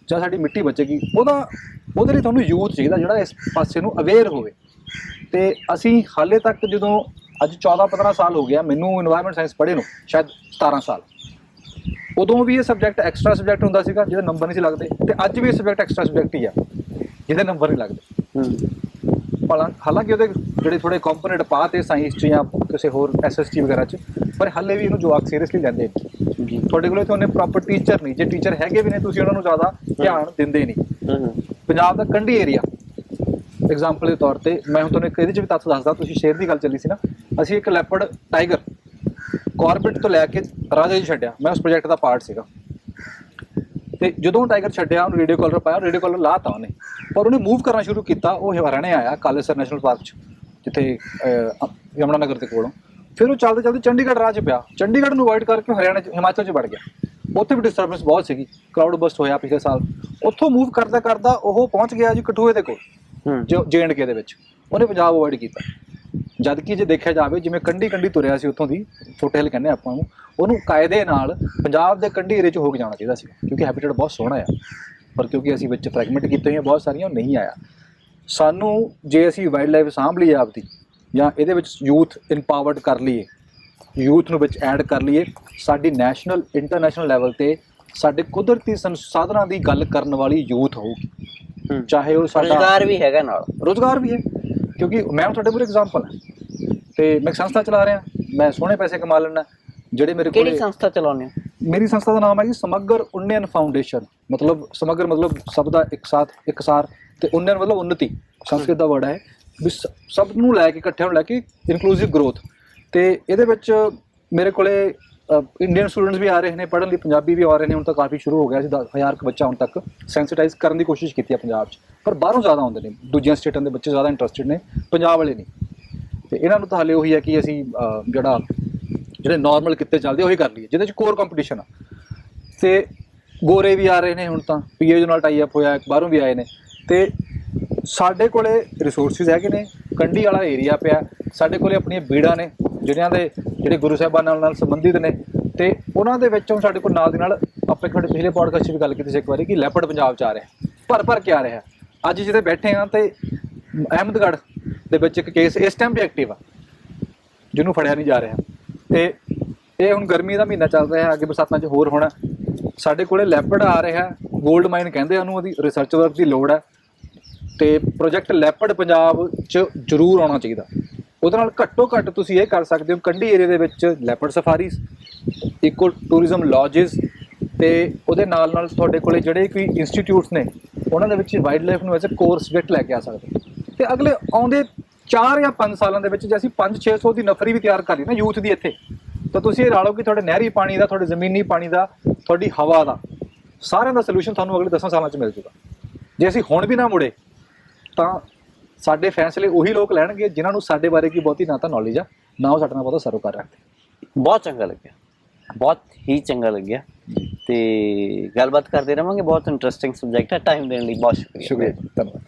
ਜਾਂ ਸਾਡੀ ਮਿੱਟੀ ਬਚੇਗੀ। ਉਹਦਾ, ਉਹਦੇ ਲਈ ਤੁਹਾਨੂੰ ਯੂਥ ਚਾਹੀਦਾ, ਜਿਹੜਾ ਇਸ ਪਾਸੇ ਨੂੰ ਅਵੇਅਰ ਹੋਵੇ। ਤੇ ਅਸੀਂ ਹਾਲੇ ਤੱਕ ਜਦੋਂ, ਅੱਜ 14 15 ਸਾਲ ਹੋ ਗਿਆ, ਮੈਨੂੰ এনवायरमेंट ਸਾਇੰਸ ਪੜ੍ਹੇ ਨੂੰ, ਸ਼ਾਇਦ 17 ਸਾਲ। ਉਦੋਂ ਵੀ ਇਹ ਸਬਜੈਕਟ ਐਕਸਟਰਾ ਸਬਜੈਕਟ ਹੁੰਦਾ ਸੀਗਾ, ਜਿਹਦੇ ਨੰਬਰ ਨਹੀਂ ਸੀ ਲੱਗਦੇ। ਤੇ ਅੱਜ ਵੀ ਇਹ ਸਬਜੈਕਟ ਐਕਸਟਰਾ ਸਬਜੈਕਟ ਹੀ ਆ, ਜਿਹਦੇ ਨੰਬਰ ਨਹੀਂ ਲੱਗਦੇ। ਹਾਲਾਂ- ਹਾਲਾਂਕਿ ਉਹਦੇ ਜਿਹੜੇ ਥੋੜੇ ਕੰਪੋਨੈਂਟ ਪਾਤੇ ਸਾਇੰਸ ਚ ਜਾਂ ਕਿਸੇ ਹੋਰ ਐਸਐਸਟੀ ਵਗੈਰਾ ਚ ਪਰ ਹੱਲੇ ਵੀ ਇਹਨੂੰ ਜਵਾਕ ਸੀਰੀਅਸਲੀ ਲੈਂਦੇ ਨਹੀਂ ਜੀ। ਤੁਹਾਡੇ ਕੋਲੇ ਤਾਂ ਉਹਨੇ ਪ੍ਰੋਪਰ ਟੀਚਰ ਨਹੀਂ ਜੇ ਟੀਚਰ ਹੈਗੇ ਵੀ ਨੇ ਤੁਸੀਂ ਉਹਨਾਂ ਨੂੰ ਜ਼ਿਆਦਾ ਧਿਆਨ ਦਿੰਦੇ ਨਹੀਂ। ਹੂੰ ਹੂੰ। ਪੰਜਾਬ ਦਾ ਕੰਢੀ ਏਰੀਆ ਐਗਜ਼ਾਮਪਲ ਦੇ ਤੌਰ ਤੇ ਮੈਂ ਹੁਣ ਤੁਹਾਨੂੰ ਇੱਕ ਇਹਦੇ ਚ ਵੀ ਤੱਥ ਦੱਸਦਾ ਤੁਸੀਂ ਸ਼ੇਰ ਦੀ ਗੱਲ ਚੱਲੀ ਸੀ ਨਾ। ਅਸੀਂ ਇੱਕ ਲੈਪਰਡ ਟਾਈਗਰ ਕਾਰਬੇਟ ਤੋਂ ਲੈ ਕੇ ਰਾਜਾ ਜੀ ਛੱਡਿਆ। ਮੈਂ ਉਸ ਪ੍ਰੋਜੈਕਟ ਦਾ ਪਾਰਟ ਸੀਗਾ। ਤੇ ਜਦੋਂ ਟਾਈਗਰ ਛੱਡਿਆ ਉਹਨੂੰ ਰੇਡੀਓ ਕਾਲਰ ਪਾਇਆ ਰੇਡੀਓ ਕਾਲਰ ਲਾਤਾ ਉਹਨੇ। ਪਰ ਉਹਨੇ ਮੂਵ ਕਰਨਾ ਸ਼ੁਰੂ ਕੀਤਾ ਉਹ ਹਰਿਆਣੇ ਆਇਆ ਕਾਲੇਸਰ ਨੈਸ਼ਨਲ ਪਾਰਕ ਚ ਜਿੱਥੇ ਯਮੁਨਾ ਨਗਰ ਦੇ ਕੋਲੋਂ। ਫਿਰ ਉਹ ਚੱਲਦੇ ਚੱਲਦੇ ਚੰਡੀਗੜ੍ਹ ਰਾਹ ਚ ਪਿਆ। ਚੰਡੀਗੜ੍ਹ ਨੂੰ ਅਵੋਇਡ ਕਰਕੇ ਹਰਿਆਣਾ ਚ ਹਿਮਾਚਲ ਚ ਵੜ ਗਿਆ। ਉੱਥੇ ਵੀ ਡਿਸਟਰਬੈਂਸ ਬਹੁਤ ਸੀਗੀ ਕਰਾਊਡ ਬਸਟ ਹੋਇਆ ਪਿਛਲੇ ਸਾਲ। ਉੱਥੋਂ ਮੂਵ ਕਰਦਾ ਕਰਦਾ ਉਹ ਪਹੁੰਚ ਗਿਆ ਜੀ ਕਠੂਏ ਦੇ ਕੋਲ ਜੋ ਕੇ ਦੇ ਵਿੱਚ। ਉਹਨੇ ਪੰਜਾਬ ਅਵੋਇਡ ਕੀਤਾ। ਜਦ ਕਿ ਜੇ ਦੇਖਿਆ ਜਾਵੇ ਜਿਵੇਂ ਕੰਢੀ ਕੰਢੀ ਤੁਰਿਆ ਸੀ ਉੱਥੋਂ ਦੀ ਛੋਟੇ ਹਿਲ ਕਹਿੰਦੇ ਆਪਾਂ ਨੂੰ ਉਹਨੂੰ ਕਾਇਦੇ ਨਾਲ ਪੰਜਾਬ ਦੇ ਕੰਢੀ ਏਰੀਏ 'ਚ ਹੋ ਕੇ ਜਾਣਾ ਚਾਹੀਦਾ ਸੀ ਕਿਉਂਕਿ ਹੈਬਿਟੇਟ ਬਹੁਤ ਸੋਹਣਾ ਆ। ਪਰ ਕਿਉਂਕਿ ਅਸੀਂ ਵਿੱਚ ਫਰੈਗਮੈਂਟ ਕੀਤੇ ਹੋਈਆਂ ਬਹੁਤ ਸਾਰੀਆਂ ਉਹ ਨਹੀਂ ਆਇਆ। ਸਾਨੂੰ ਜੇ ਅਸੀਂ ਵਾਈਲਡ ਲਾਈਫ ਸਾਂਭ ਲਈਏ ਆਪਦੀ ਜਾਂ ਇਹਦੇ ਵਿੱਚ ਯੂਥ ਇੰਪਾਵਰਡ ਕਰ ਲਈਏ ਯੂਥ ਨੂੰ ਵਿੱਚ ਐਡ ਕਰ ਲਈਏ ਸਾਡੀ ਨੈਸ਼ਨਲ ਇੰਟਰਨੈਸ਼ਨਲ ਲੈਵਲ ਤੇ ਸਾਡੇ ਕੁਦਰਤੀ ਸੰਸਾਧਨਾਂ ਦੀ ਗੱਲ ਕਰਨ ਵਾਲੀ ਯੂਥ ਹੋਊਗੀ। ਚਾਹੇ ਉਹ ਸਾਡਾ ਰੁਜ਼ਗਾਰ ਵੀ ਹੈਗਾ ਨਾਲ। ਰੋਜ਼ਗਾਰ ਵੀ ਹੈ। ਕਿਉਂਕਿ ਮੈਂ ਤੁਹਾਡੇ ਪੂਰੇ ਐਗਜ਼ਾਮਪਲ ਹੈ ਤੇ ਮੈਂ ਸੰਸਥਾ ਚਲਾ ਰਿਹਾ ਮੈਂ ਸੋਹਣੇ ਪੈਸੇ ਕਮਾ ਲੈਣਾ ਜਿਹੜੇ ਮੇਰੇ ਕੋਲ ਕਿਹੜੀ ਸੰਸਥਾ ਚਲਾਉਂਦੇ ਹੋ? ਮੇਰੀ ਸੰਸਥਾ ਦਾ ਨਾਮ ਹੈ ਜੀ ਸਮਗਰ ਉੰਨਯਨ ਫਾਊਂਡੇਸ਼ਨ ਮਤਲਬ ਸਮਗਰ ਮਤਲਬ ਸਭ ਦਾ ਇੱਕ ਸਾਥ ਇੱਕ ਸਾਰ ਤੇ ਉੰਨਯਨ ਮਤਲਬ ਉન્નਤੀ ਸੰਸਕ੍ਰਿਤ ਦਾ ਵਰਡ ਹੈ ਸਭ ਨੂੰ ਲੈ ਕੇ ਇਕੱਠਿਆਂ ਨੂੰ ਲੈ ਕੇ ਇਨਕਲੂਸਿਵ ਗਰੋਥ ਤੇ ਇਹਦੇ ਵਿੱਚ ਮੇਰੇ ਕੋਲੇ ਇੰਡੀਅਨ ਸਟੂਡੈਂਟਸ ਵੀ ਆ ਰਹੇ ਨੇ, ਪੜ੍ਹਨ ਲਈ ਪੰਜਾਬੀ ਵੀ ਆ ਰਹੇ ਨੇ, ਹੁਣ ਤਾਂ ਕਾਫੀ ਸ਼ੁਰੂ ਹੋ ਗਿਆ ਸੀ 10000 ਕੁ ਬੱਚਾ ਹੁਣ ਤੱਕ ਸੈਂਸਿਟਾਈਜ਼ ਕਰਨ ਦੀ ਕੋਸ਼ਿਸ਼ ਕੀਤੀ ਹੈ ਪੰਜਾਬ 'ਚ। ਪਰ ਬਾਹਰੋਂ ਜ਼ਿਆਦਾ ਆਉਂਦੇ ਨੇ, ਦੂਜੀਆਂ ਸਟੇਟਾਂ ਦੇ ਬੱਚੇ ਜ਼ਿਆਦਾ ਇੰਟਰਸਟਿਡ ਨੇ, ਪੰਜਾਬ ਵਾਲੇ ਨਹੀਂ। ਤੇ ਇਹਨਾਂ ਨੂੰ ਤਾਂ ਹਾਲੇ ਉਹੀ ਹੈ ਕਿ ਅਸੀਂ ਜਿਹੜਾ, ਜਿਹੜੇ ਨਾਰਮਲ ਕਿੱਤੇ ਚੱਲਦੇ ਆ, ਉਹੀ ਕਰ ਲਈਏ, ਜਿਹਦੇ 'ਚ ਕੋਰ ਕੰਪੀਟੀਸ਼ਨ ਆ। ਤੇ ਗੋਰੇ ਵੀ ਆ ਰਹੇ ਨੇ ਹੁਣ ਤਾਂ ਪੀਏਯੂ ਨਾਲ ਟਾਈ ਅਪ ਹੋਇਆ, ਬਾਹਰੋਂ ਵੀ ਆਏ ਨੇ। ਤੇ ਸਾਡੇ ਕੋਲੇ ਰਿਸੋਰਸਿਸ ਹੈਗੇ ਨੇ, ਕੰਢੀ ਵਾਲਾ ਏਰੀਆ ਪਿਆ, ਸਾਡੇ ਕੋਲੇ ਆਪਣੀਆਂ ਬੀੜਾਂ ਨੇ ਜਿਹੜਿਆਂ ਦੇ ਜਿਹੜੇ ਗੁਰੂ ਸਾਹਿਬਾਨਾਂ ਨਾਲ ਨਾਲ ਸੰਬੰਧਿਤ ਨੇ ਤੇ ਉਹਨਾਂ ਦੇ ਵਿੱਚੋਂ ਸਾਡੇ ਕੋਲ ਨਾਲ ਦੀ ਨਾਲ ਆਪਾਂ ਤੁਹਾਡੇ ਪਿਛਲੇ ਪੋਡਕਾਸਟ 'ਚ ਵੀ ਗੱਲ ਕੀਤੀ ਸੀ ਇੱਕ ਵਾਰੀ ਕਿ ਲੈਪਰਡ ਪੰਜਾਬ 'ਚ ਆ ਰਿਹਾ ਭਰ ਭਰ ਕੇ ਆ ਰਿਹਾ ਅੱਜ ਜਿੱਥੇ ਬੈਠੇ ਆ ਤੇ ਅਹਿਮਦਗੜ੍ਹ ਦੇ ਵਿੱਚ ਇੱਕ ਕੇਸ ਇਸ ਟਾਈਮ ਵੀ ਐਕਟਿਵ ਆ, ਜਿਹਨੂੰ ਫੜਿਆ ਨਹੀਂ ਜਾ ਰਿਹਾ। ਤੇ ਇਹ ਹੁਣ ਗਰਮੀ ਦਾ ਮਹੀਨਾ ਚੱਲ ਰਿਹਾ ਅੱਗੇ ਬਰਸਾਤਾਂ 'ਚ ਹੋਰ ਹੋਣਾ। ਸਾਡੇ ਕੋਲੇ ਲੈਪਰਡ ਆ ਰਿਹਾ 골ਡ ਮਾਈਨ ਕਹਿੰਦੇ ਆ ਉਹਨੂੰ, ਉਹਦੀ ਰਿਸਰਚ ਵਰਕ ਦੀ ਲੋੜ ਹੈ। ਤੇ ਪ੍ਰੋਜੈਕਟ ਲੈਪਰਡ ਪੰਜਾਬ 'ਚ ਜ਼ਰੂਰ ਆਉਣਾ ਚਾਹੀਦਾ। ਉਹਦੇ ਨਾਲ ਘੱਟੋ ਘੱਟ ਤੁਸੀਂ ਇਹ ਕਰ ਸਕਦੇ ਹੋ, ਕੰਢੀ ਏਰੀਆ ਦੇ ਵਿੱਚ ਲੈਪਰਡ ਸਫਾਰੀਜ਼ ਇਕੋ ਟੂਰਿਜ਼ਮ ਲੌਜਸ ਤੇ ਉਹਦੇ ਨਾਲ ਨਾਲ ਤੁਹਾਡੇ ਕੋਲੇ ਜਿਹੜੇ ਕੋਈ ਇੰਸਟੀਚਿਊਟਸ ਨੇ, ਉਹਨਾਂ ਦੇ ਵਿੱਚ ਵਾਈਲਡ ਲਾਈਫ ਨੂੰ ਐਜ਼ ਅ ਕੋਰ ਸਬਜੈਕਟ ਲੈ ਕੇ ਆ ਸਕਦੇ ਹੋ। ਤੇ ਅਗਲੇ ਆਉਂਦੇ 4 ਜਾਂ 5 ਸਾਲਾਂ ਦੇ ਵਿੱਚ ਜੇ ਅਸੀਂ 5-600 ਦੀ ਨਫਰੀ ਵੀ ਤਿਆਰ ਕਰ ਲਈ ਨਾ ਯੂਥ ਦੀ ਇੱਥੇ, ਤਾਂ ਤੁਸੀਂ ਇਹ ਲਾ ਲਓ ਕਿ ਤੁਹਾਡੇ ਨਹਿਰੀ ਪਾਣੀ ਦਾ, ਤੁਹਾਡੇ ਜ਼ਮੀਨੀ ਪਾਣੀ ਦਾ, ਤੁਹਾਡੀ ਹਵਾ ਦਾ ਸਾਰਿਆਂ ਦਾ ਸੋਲੂਸ਼ਨ ਤੁਹਾਨੂੰ ਅਗਲੇ 10 ਸਾਲਾਂ 'ਚ ਮਿਲ ਜੂਗਾ ਜੇ ਅਸੀਂ ਹੁਣ ਵੀ ਨਾ ਮੁੜੇ, ਤਾਂ ਸਾਡੇ ਫੈਸਲੇ ਉਹੀ ਲੋਕ ਲੈਣਗੇ ਜਿਨ੍ਹਾਂ ਨੂੰ ਸਾਡੇ ਬਾਰੇ ਕੀ ਬਹੁਤੀ ਨਾ ਤਾਂ ਨੌਲੇਜ ਆ ਨਾ ਉਹ ਸਾਡੇ ਨਾਲ ਬਹੁਤਾ ਸਰਵ ਕਰ ਰੱਖਦੇ। ਬਹੁਤ ਚੰਗਾ ਲੱਗਿਆ। ਬਹੁਤ ਹੀ ਚੰਗਾ ਲੱਗਿਆ। ਤੇ ਗੱਲਬਾਤ ਕਰਦੇ ਰਵਾਂਗੇ। ਬਹੁਤ ਇੰਟਰਸਟਿੰਗ ਸਬਜੈਕਟ ਹੈ ਟਾਈਮ ਦੇਣ ਲਈ ਬਹੁਤ ਸ਼ੁਕਰੀਆ। ਸ਼ੁਕਰੀਆ ਜੀ, ਧੰਨਵਾਦ।